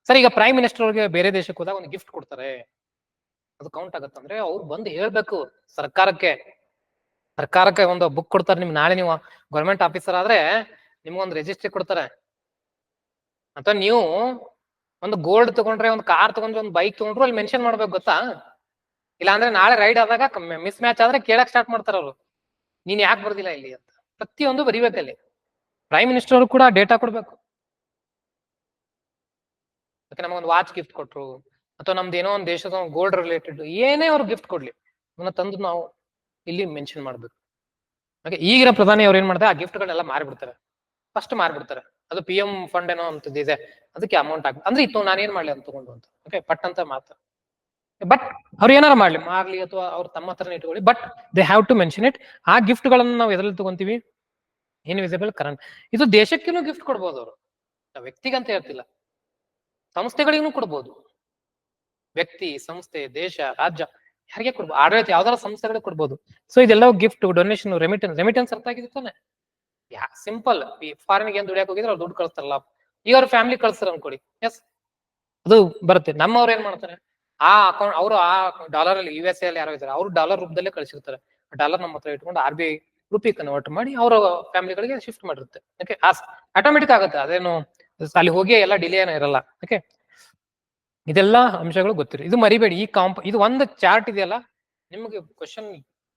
ಸರ್, ಈಗ ಪ್ರೈಮ್ ಮಿನಿಸ್ಟರ್ ಅವ್ರಿಗೆ ಬೇರೆ ದೇಶಕ್ಕೆ ಹೋದಾಗ ಒಂದು ಗಿಫ್ಟ್ ಕೊಡ್ತಾರೆ. ಅದು ಕೌಂಟ್ ಆಗುತ್ತೆ. ಅಂದ್ರೆ ಅವ್ರು ಬಂದು ಹೇಳ್ಬೇಕು, ಸರ್ಕಾರಕ್ಕೆ. ಸರ್ಕಾರಕ್ಕೆ ಒಂದು ಬುಕ್ ಕೊಡ್ತಾರೆ. ನಿಮ್ಗೆ ನಾಳೆ ನೀವು ಗೌರ್ಮೆಂಟ್ ಆಫೀಸರ್ ಆದ್ರೆ ನಿಮ್ಗೊಂದು ರಿಜಿಸ್ಟ್ರಿ ಕೊಡ್ತಾರೆ. ಅಥವಾ ನೀವು ಒಂದು ಗೋಲ್ಡ್ ತಗೊಂಡ್ರೆ, ಒಂದು ಕಾರ್ ತಗೊಂಡ್ರೆ, ಒಂದು ಬೈಕ್ ತಗೊಂಡ್ರು ಅಲ್ಲಿ ಮೆನ್ಷನ್ ಮಾಡ್ಬೇಕು ಗೊತ್ತಾ? ಇಲ್ಲ ಅಂದ್ರೆ ನಾಳೆ ರೈಡ್ ಆದಾಗ ಮಿಸ್ ಮ್ಯಾಚ್ ಆದ್ರೆ ಕೇಳಕ್ ಸ್ಟಾರ್ಟ್ ಮಾಡ್ತಾರ ಅವರು. ನೀನ್ ಯಾಕೆ ಬರ್ದಿಲ್ಲ ಇಲ್ಲಿ ಅಂತ. ಪ್ರತಿಯೊಂದು ಬರಿಬೇಕಲ್ಲಿ ಪ್ರೈಮ್ ಮಿನಿಸ್ಟರ್ ಅವರು ಕೂಡ ಡೇಟಾ ಕೊಡ್ಬೇಕು. ನಮಗೊಂದು ವಾಚ್ ಗಿಫ್ಟ್ ಕೊಟ್ರು, ಅಥವಾ ನಮ್ದು ಏನೋ ಒಂದು ದೇಶದ ಗೋಲ್ಡ್ ರಿಲೇಟೆಡ್ ಏನೇ ಅವ್ರು ಗಿಫ್ಟ್ ಕೊಡ್ಲಿ ಅದನ್ನ ತಂದು ನಾವು ಇಲ್ಲಿ ಮೆನ್ಷನ್ ಮಾಡ್ಬೇಕು. ಹಾಗೆ ಈಗಿನ ಪ್ರಧಾನಿ ಅವ್ರು ಏನ್ ಮಾಡ್ತಾರೆ? ಆ ಗಿಫ್ಟ್ಗಳನ್ನೆಲ್ಲ ಮಾರಿಬಿಡ್ತಾರೆ. ಫಸ್ಟ್ ಮಾರ್ಬಿಡ್ತಾರೆ. ಅದು ಪಿ ಎಂ ಫಂಡ್ ಏನೋ ಅಂತದ್ದು ಇದೆ. ಅದಕ್ಕೆ ಅಮೌಂಟ್ ಆಗುತ್ತೆ ಅಂದ್ರೆ ಇತ್ತು ನಾನೇನ್ ಮಾಡ್ಲಿ ಅಂತ ತಗೊಂಡು ಅಂತ. ಓಕೆ ಪಟ್ ಅಂತ ಮಾತು ಬಟ್ ಅವ್ರು ಏನಾರ ಮಾಡ್ಲಿ. ಮಾರ್ಲಿ ಅಥವಾ ಅವ್ರು ತಮ್ಮ ಹತ್ರನೇ ಇಟ್ಕೊಳ್ಳಿ. But they have to mention it ಆ ಗಿಫ್ಟ್ ಗಳನ್ನ ನಾವು ಎದ್ರಲ್ಲಿ ತಗೊಂತೀವಿ? ಇನ್ವಿಸಿಬಲ್ ಕರೆಂಟ್ ಇದು ದೇಶಕ್ಕೇನು ಗಿಫ್ಟ್ ಕೊಡ್ಬೋದು ಅವರು. ವ್ಯಕ್ತಿಗಂತ ಹೇಳ್ತಿಲ್ಲ. ಸಂಸ್ಥೆಗಳಿಗೂ ಕೊಡ್ಬೋದು. ವ್ಯಕ್ತಿ, ಸಂಸ್ಥೆ, ದೇಶ, ರಾಜ್ಯ, ಯಾರಿಗೆ ಕೊಡ್ಬೋದು? ಆಡಳಿತ ಯಾವ್ದಾರ ಸಂಸ್ಥೆಗಳಿಗೆ ಕೊಡ್ಬೋದು. ಸೊ ಇದೆಲ್ಲ ಗಿಫ್ಟ್ ಡೊನೇಷನ್ ರೆಮಿಟೆನ್ಸ್ ರೆಮಿಟೆನ್ಸ್ ಅರ್ಥ ಆಗಿದೆ ತಾನೆ? ಯಾ ಸಿಂಪಲ್ ಫಾರಿನ್ಗೆ ಏನ್ ದುಡಿಯಕ್ ಹೋಗಿದ್ರೆ ಅವ್ರು ದುಡ್ಡು ಕಳಿಸ್ತಾರಲ್ಲ. ಈಗ ಅವ್ರ ಫ್ಯಾಮಿಲಿ ಕಳಿಸ್ತಾರ ಅನ್ಕೊಡಿ ಎಸ್ ಅದು ಬರುತ್ತೆ. ನಮ್ಮವ್ರು ಏನ್ ಮಾಡ್ತಾರೆ? ಆ ಅಕೌಂಟ್ ಅವರು ಆ ಡಾಲರ್ ಅಲ್ಲಿ ಯು ಎಸ್ ಎಲ್ಲಿ ಯಾರೋ ಇದ್ದಾರೆ ಅವರು ಡಾಲರ್ ರೂಪದಲ್ಲೇ ಕಳಿಸಿರ್ತಾರೆ. ಡಾಲರ್ ನಮ್ಮ ಹತ್ರ ಇಟ್ಕೊಂಡು R B I rupee convert ಮಾಡಿ ಅವರ ಫ್ಯಾಮಿಲಿಗಳಿಗೆ ಶಿಫ್ಟ್ ಮಾಡಿರುತ್ತೆ. ಓಕೆ ಆಟೋಮೆಟಿಕ್ ಆಗುತ್ತೆ. ಅದೇನು, ಅಲ್ಲಿ ಹೋಗಿ ಎಲ್ಲ ಡಿಲೇ ಏನೋ ಇರಲ್ಲ. ಓಕೆ ಇದೆಲ್ಲ ಅಂಶಗಳು ಗೊತ್ತಿರಿ. ಇದು ಮರಿಬೇಡಿ. ಈ ಕಾಂಪ್ ಇದು ಒಂದು ಚಾರ್ಟ್ ಇದೆಯಲ್ಲ, ನಿಮಗೆ ಕ್ವಶನ್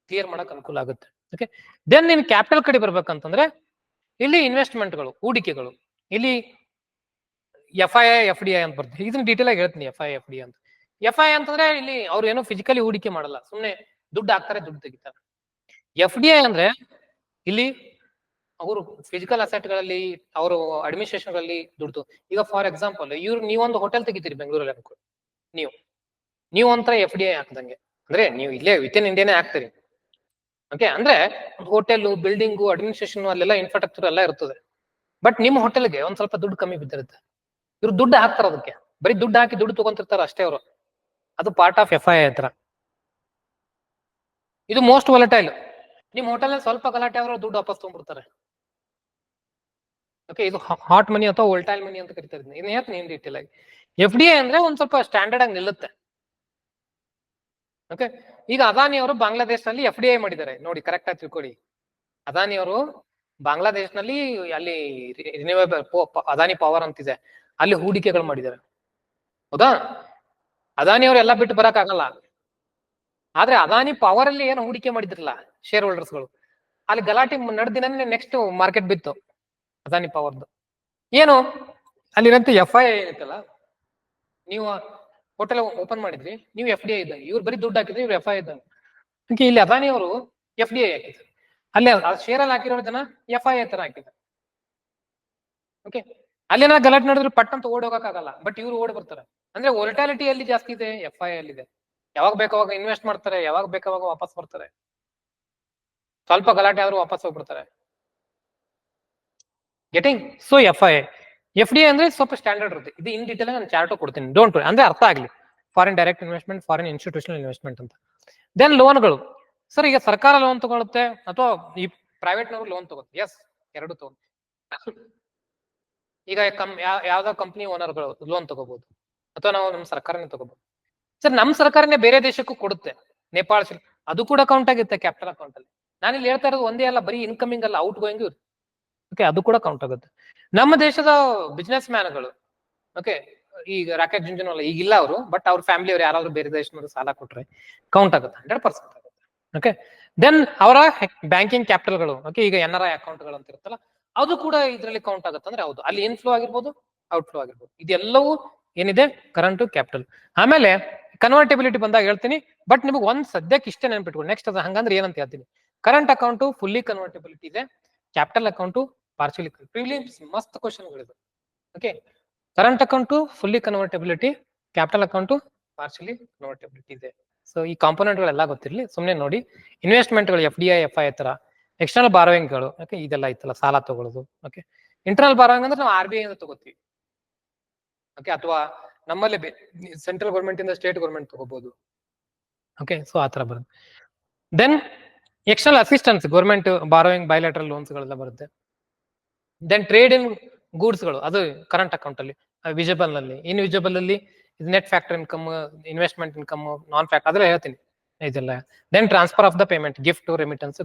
ಕ್ಲಿಯರ್ ಮಾಡಕ್ ಅನುಕೂಲ ಆಗುತ್ತೆ. ಓಕೆ ದೆನ್ ನಿಮ್ ಕ್ಯಾಪಿಟಲ್ ಕಡೆ ಬರ್ಬೇಕಂತಂದ್ರೆ, ಇಲ್ಲಿ ಇನ್ವೆಸ್ಟ್ಮೆಂಟ್ಗಳು ಹೂಡಿಕೆಗಳು. ಇಲ್ಲಿ F I F D I ಅಂತ ಬರ್ತದೆ. ಇದನ್ನ ಡೀಟೇಲ್ ಆಗಿ ಹೇಳ್ತೀನಿ ಎಫ್ ಐ ಎಫ್ ಡಿ ಅಂತ. ಎಫ್ ಐ ಅಂತಂದ್ರೆ ಇಲ್ಲಿ ಅವ್ರು ಏನೋ ಫಿಸಿಕಲಿ ಹೂಡಿಕೆ ಮಾಡಲ್ಲ. ಸುಮ್ಮನೆ ದುಡ್ಡು ಹಾಕ್ತಾರೆ, ದುಡ್ಡು ತೆಗಿತಾರೆ. ಎಫ್ ಡಿ ಐ ಅಂದ್ರೆ ಇಲ್ಲಿ ಅವರು ಫಿಸಿಕಲ್ ಅಸೆಟ್ಗಳಲ್ಲಿ ಅವರು ಅಡ್ಮಿನಿಸ್ಟ್ರೇಷನ್ಗಳಲ್ಲಿ ದುಡ್ಡು ಈಗ ಫಾರ್ ಎಕ್ಸಾಂಪಲ್ ಇವ್ರು ನೀವೊಂದು ಹೋಟೆಲ್ ತೆಗಿತೀರಿ ಬೆಂಗಳೂರಲ್ಲಿ ನೀವು. ನೀವು ಒಂಥರ ಎಫ್ ಡಿ ಐ ಹಾಕ್ದಂಗೆ. ಅಂದ್ರೆ ನೀವು ಇಲ್ಲೇ ವಿತ್ ಇನ್ ಇಂಡಿಯಾನೇ ಹಾಕ್ತೀರಿ. ಓಕೆ ಅಂದ್ರೆ ಹೋಟೆಲ್ ಬಿಲ್ಡಿಂಗು ಅಡ್ಮಿನಿಸ್ಟ್ರೇಷನ್ ಅಲ್ಲೆಲ್ಲ ಇನ್ಫ್ರಾಸ್ಟ್ರಕ್ಚರ್ ಎಲ್ಲ ಇರ್ತದೆ. ಬಟ್ ನಿಮ್ಮ ಹೋಟೆಲ್ಗೆ ಒಂದ್ ಸ್ವಲ್ಪ ದುಡ್ಡು ಕಮ್ಮಿ ಬಿದ್ದಿರುತ್ತೆ. ಇವ್ರು ದುಡ್ಡು ಹಾಕ್ತಾರ ಅದಕ್ಕೆ ಬರೀ ದುಡ್ಡು ಹಾಕಿ ದುಡ್ಡು ತಗೊಂತಿರ್ತಾರ ಅಷ್ಟೇ ಅವರು. ಅದು ಪಾರ್ಟ್ ಆಫ್ ಎಫ್ ಐ ಹತ್ರ. ಇದು ಮೋಸ್ಟ್ ವಲಟೈಲ್ ನಿಮ್ ಹೋಟೆಲ್ ಸ್ವಲ್ಪ ಗಲಾಟೆ ಆದ್ರೆ ದುಡ್ಡು ವಾಪಸ್ ತಗೊಂಡ್ಬಿಡ್ತಾರೆ. ಓಕೆ ಇದು ಹಾಟ್ ಮನಿ ಅಥವಾ ವೋಲ್ಟೈಲ್ ಮನಿ ಅಂತ ಕರಿತಾ ಇದ್ದೀನಿ. ಇದನ್ನ ಹೇಳ್ತೀನಿ ಏನ್ ಡೀಟೇಲ್ ಆಗಿ ಎಫ್ ಡಿ ಅಂದ್ರೆ ಒಂದ್ ಸ್ವಲ್ಪ ಸ್ಟ್ಯಾಂಡರ್ಡ್ ಆಗಿ ನಿಲ್ಲುತ್ತೆ. ಓಕೆ ಈಗ ಅದಾನಿ ಅವರು ಬಾಂಗ್ಲಾದೇಶನಲ್ಲಿ ಎಫ್ ಡಿ ಐ ಮಾಡಿದ್ದಾರೆ. ನೋಡಿ ಕರೆಕ್ಟ್ ಆಗಿ ತಿಳ್ಕೊಳ್ಳಿ ಅದಾನಿ ಅವರು ಬಾಂಗ್ಲಾದೇಶನಲ್ಲಿ ಅಲ್ಲಿ ರಿನ್ಯೂವೇಬಲ್ ಅದಾನಿ ಪವರ್ ಅಂತಿದೆ. ಅಲ್ಲಿ ಹೂಡಿಕೆಗಳು ಮಾಡಿದ್ದಾರೆ. ಹೌದಾ? ಅದಾನಿ ಅವ್ರು ಎಲ್ಲ ಬಿಟ್ಟು ಬರಕ್ ಆಗಲ್ಲ. ಆದ್ರೆ ಅದಾನಿ ಪವರ್ ಅಲ್ಲಿ ಏನು ಹೂಡಿಕೆ ಮಾಡಿದ್ರಲ್ಲ ಶೇರ್ ಹೋಲ್ಡರ್ಸ್ಗಳು ಅಲ್ಲಿ ಗಲಾಟೆ ನಡೆದಿನೇ ನೆಕ್ಸ್ಟ್ ಮಾರ್ಕೆಟ್ ಬಿತ್ತು ಅದಾನಿ ಪವರ್ದು ಏನು? ಅಲ್ಲಿರಂತ ಎಫ್ ಐ ಐತಲ್ಲ ನೀವು ಹೋಟೆಲ್ ಓಪನ್ ಮಾಡಿದ್ರಿ, ನೀವು ಎಫ್ ಡಿ ಐ ಇದ್ದಂಗೆ. ಇವ್ರು ಬರೀ ದುಡ್ಡು ಹಾಕಿದ್ರೆ ಇವ್ರು ಎಫ್ ಐ ಇದ್ದಂಗೆ. ಇಲ್ಲಿ ಅದಾನಿ ಅವರು ಎಫ್ ಡಿ ಐ ಹಾಕಿದ್ರು. ಅಲ್ಲಿ ಶೇರ್ ಅಲ್ಲಿ ಹಾಕಿರೋ ಜನ ಎಫ್ ಐ ತರ ಹಾಕಿದ್ರು ಓಕೆ ಅಲ್ಲೇನ ಗಲಾಟೆ ನಡೆದ್ರೆ ಪಟ್ಟಂತ ಓಡ್ ಹೋಗಕ್ಕಾಗಲ್ಲ. ಬಟ್ ಇವ್ರು ಓಡ್ ಬರ್ತಾರೆ. ಅಂದ್ರೆ ಒಲಿಟಾಲಿಟಿ ಅಲ್ಲಿ ಜಾಸ್ತಿ ಇದೆ ಎಫ್ ಐ ಅಲ್ಲಿ ಇದೆ. ಯಾವಾಗ ಬೇಕಾವಾಗ ಇನ್ವೆಸ್ಟ್ ಮಾಡ್ತಾರೆ, ಯಾವಾಗ ಬೇಕಾವಾಗ ವಾಪಸ್ ಬರ್ತಾರೆ. ಸ್ವಲ್ಪ ಗಲಾಟೆ ಆದ್ರೂ ವಾಪಸ್ ಹೋಗ್ಬಿಡ್ತಾರೆ. Getting so F I F D ಅಂದ್ರೆ ಸ್ವಲ್ಪ ಸ್ಟ್ಯಾಂಡರ್ಡ್ ಇರುತ್ತೆ. ಇದು ಇನ್ ಡೀಟೇಲ್ ನಾನು ಚಾರ್ಟ್ ಕೊಡ್ತೀನಿ. ಡೋಂಟ್ ಅಂದ್ರೆ ಅರ್ಥ ಆಗಲಿ. Foreign direct investment foreign institutional investment ಅಂತ. ದೆನ್ ಲೋನ್ಗಳು ಸರ್ ಈಗ ಸರ್ಕಾರ ಲೋನ್ ತಗೊಳುತ್ತೆ, ಅಥವಾ ಈ ಪ್ರೈವೇಟ್ ನವರು ಲೋನ್ ತಗೋತಾರೆ ಎಸ್ ಎರಡು ತಗೋ ಈಗ ಕಂ ಯಾವ ಯಾವ್ದೋ ಕಂಪ್ನಿ ಓನರ್ಗಳು ಲೋನ್ ತಗೋಬಹುದು ಅಥವಾ ನಾವು ನಮ್ಮ ಸರ್ಕಾರನೇ ತಗೋಬಹುದು ಸರ್ ನಮ್ಮ ಸರ್ಕಾರನೇ ಬೇರೆ ದೇಶಕ್ಕೂ ಕೊಡುತ್ತೆ. ನೇಪಾಳ ಅದು ಕೂಡ ಕೌಂಟ್ ಆಗುತ್ತೆ ಕ್ಯಾಪಿಟಲ್ ಅಕೌಂಟ್ ಅಲ್ಲಿ. ನಾನು ಇಲ್ಲಿ ಹೇಳ್ತಾ ಇರೋದು ಒಂದೇ ಅಲ್ಲ, ಬರೀ ಇನ್ಕಮಿಂಗ್ ಅಲ್ಲ ಔಟ್ ಗೋಯಿಂಗ್ ಓಕೆ ಅದು ಕೂಡ ಕೌಂಟ್ ಆಗುತ್ತೆ. ನಮ್ಮ ದೇಶದ ಬಿಸ್ನೆಸ್ ಮ್ಯಾನ್ಗಳು ಓಕೆ ಈಗ ರಾಕೆಟ್ ಅಲ್ಲ ಈಗ ಇಲ್ಲ ಅವರು ಬಟ್ ಅವ್ರ ಫ್ಯಾಮಿಲಿ ಅವ್ರು ಯಾರಾದ್ರೂ ಬೇರೆ ದೇಶದವರು ಸಾಲ ಕೊಟ್ರೆ ಕೌಂಟ್ ಆಗುತ್ತೆ ಹಂಡ್ರೆಡ್ ಪರ್ಸೆಂಟ್ ಆಗುತ್ತೆ. ಓಕೆ ದೆನ್ ಅವರ ಬ್ಯಾಂಕಿಂಗ್ ಕ್ಯಾಪಿಟಲ್ಗಳು ಓಕೆ ಈಗ ಎನ್ ಆರ್ ಐ ಅಕೌಂಟ್ಗಳು ಅಂತ ಇರುತ್ತಲ್ಲ ಅದು ಕೂಡ ಇದರಲ್ಲಿ ಕೌಂಟ್ ಆಗುತ್ತೆ. ಅಂದ್ರೆ ಹೌದು. ಅಲ್ಲಿ ಇನ್ಫ್ಲೋ ಆಗಿರ್ಬೋದು ಔಟ್ಫ್ಲೋ ಆಗಿರ್ಬೋದು. ಇದೆಲ್ಲವೂ ಏನಿದೆ? ಕರೆಂಟ್ ಕ್ಯಾಪಿಟಲ್ ಆಮೇಲೆ ಕನ್ವರ್ಟೆಬಿಲಿಟಿ ಬಂದಾಗ ಹೇಳ್ತೀನಿ. ಬಟ್ ನಿಮಗೆ ಒಂದ್ ಸದ್ಯಕ್ಕೆ ಇಷ್ಟೇ ನೆನ್ಪಿಟ್ಕೊಳ್ಳಿ. ನೆಕ್ಸ್ಟ್ ಅದು ಹಂಗಂದ್ರೆ ಏನಂತ ಹೇಳ್ತೀನಿ. ಕರೆಂಟ್ ಅಕೌಂಟ್ ಫುಲ್ಲಿ ಕನ್ವರ್ಟೆಬಿಲಿಟಿ ಇದೆ. ಕ್ಯಾಪಿಟಲ್ ಅಕೌಂಟ್ ಪಾರ್ಶಿಯಲಿ ಪ್ರಿಲಿಮ್ಸ್ ಮಸ್ತ್ ಕ್ವಶನ್ಗಳಿದೆ okay current account fully convertibility capital account partially convertibility ಇದೆ. ಸೊ ಈ ಕಾಂಪೋನೆಂಟ್ಗಳೆಲ್ಲ ಗೊತ್ತಿರಲಿ. ಸುಮ್ಮನೆ ನೋಡಿ. ಇನ್ವೆಸ್ಟ್ಮೆಂಟ್ಗಳು F D I F I ಹತ್ರ ಎಕ್ಸ್ಟರ್ನಲ್ ಬಾರೋಯಿಂಗ್ಗಳು ಓಕೆ ಇದೆಲ್ಲ ಇತ್ತಲ್ಲ, ಸಾಲ ತಗೊಳ್ಳೋದು ಓಕೆ ಇಂಟರ್ನಲ್ ಬಾರೋಯಿಂಗ್ ಅಂದ್ರೆ ನಾವು ಆರ್ ಬಿ ಐ ಇಂದ ತಗೋತೀವಿ. ಓಕೆ ಅಥವಾ ನಮ್ಮಲ್ಲಿ ಸೆಂಟ್ರಲ್ ಗೌರ್ಮೆಂಟ್ ಇಂದ ಸ್ಟೇಟ್ ಗೌರ್ಮೆಂಟ್ ತಗೋಬಹುದು ಓಕೆ ಸೊ ಆ ತರ ಬರುತ್ತೆ. Then external assistance government borrowing bilateral loans ಗಳೆಲ್ಲ ಬರುತ್ತೆ. ದೆನ್ ಟ್ರೇಡ್ ಇನ್ ಗೂಡ್ಸ್ಗಳು, ಅದು ಕರೆಂಟ್ ಅಕೌಂಟ್ ಅಲ್ಲಿ ವಿಜಬಲ್ನಲ್ಲಿ ಇನ್ ವಿಜಬಲ್ ಅಲ್ಲಿ net factor income investment income non factor ಅದ್ರಲ್ಲಿ ಹೇಳ್ತೀನಿ. ಇದೆಲ್ಲ. Then transfer of the payment gift remittance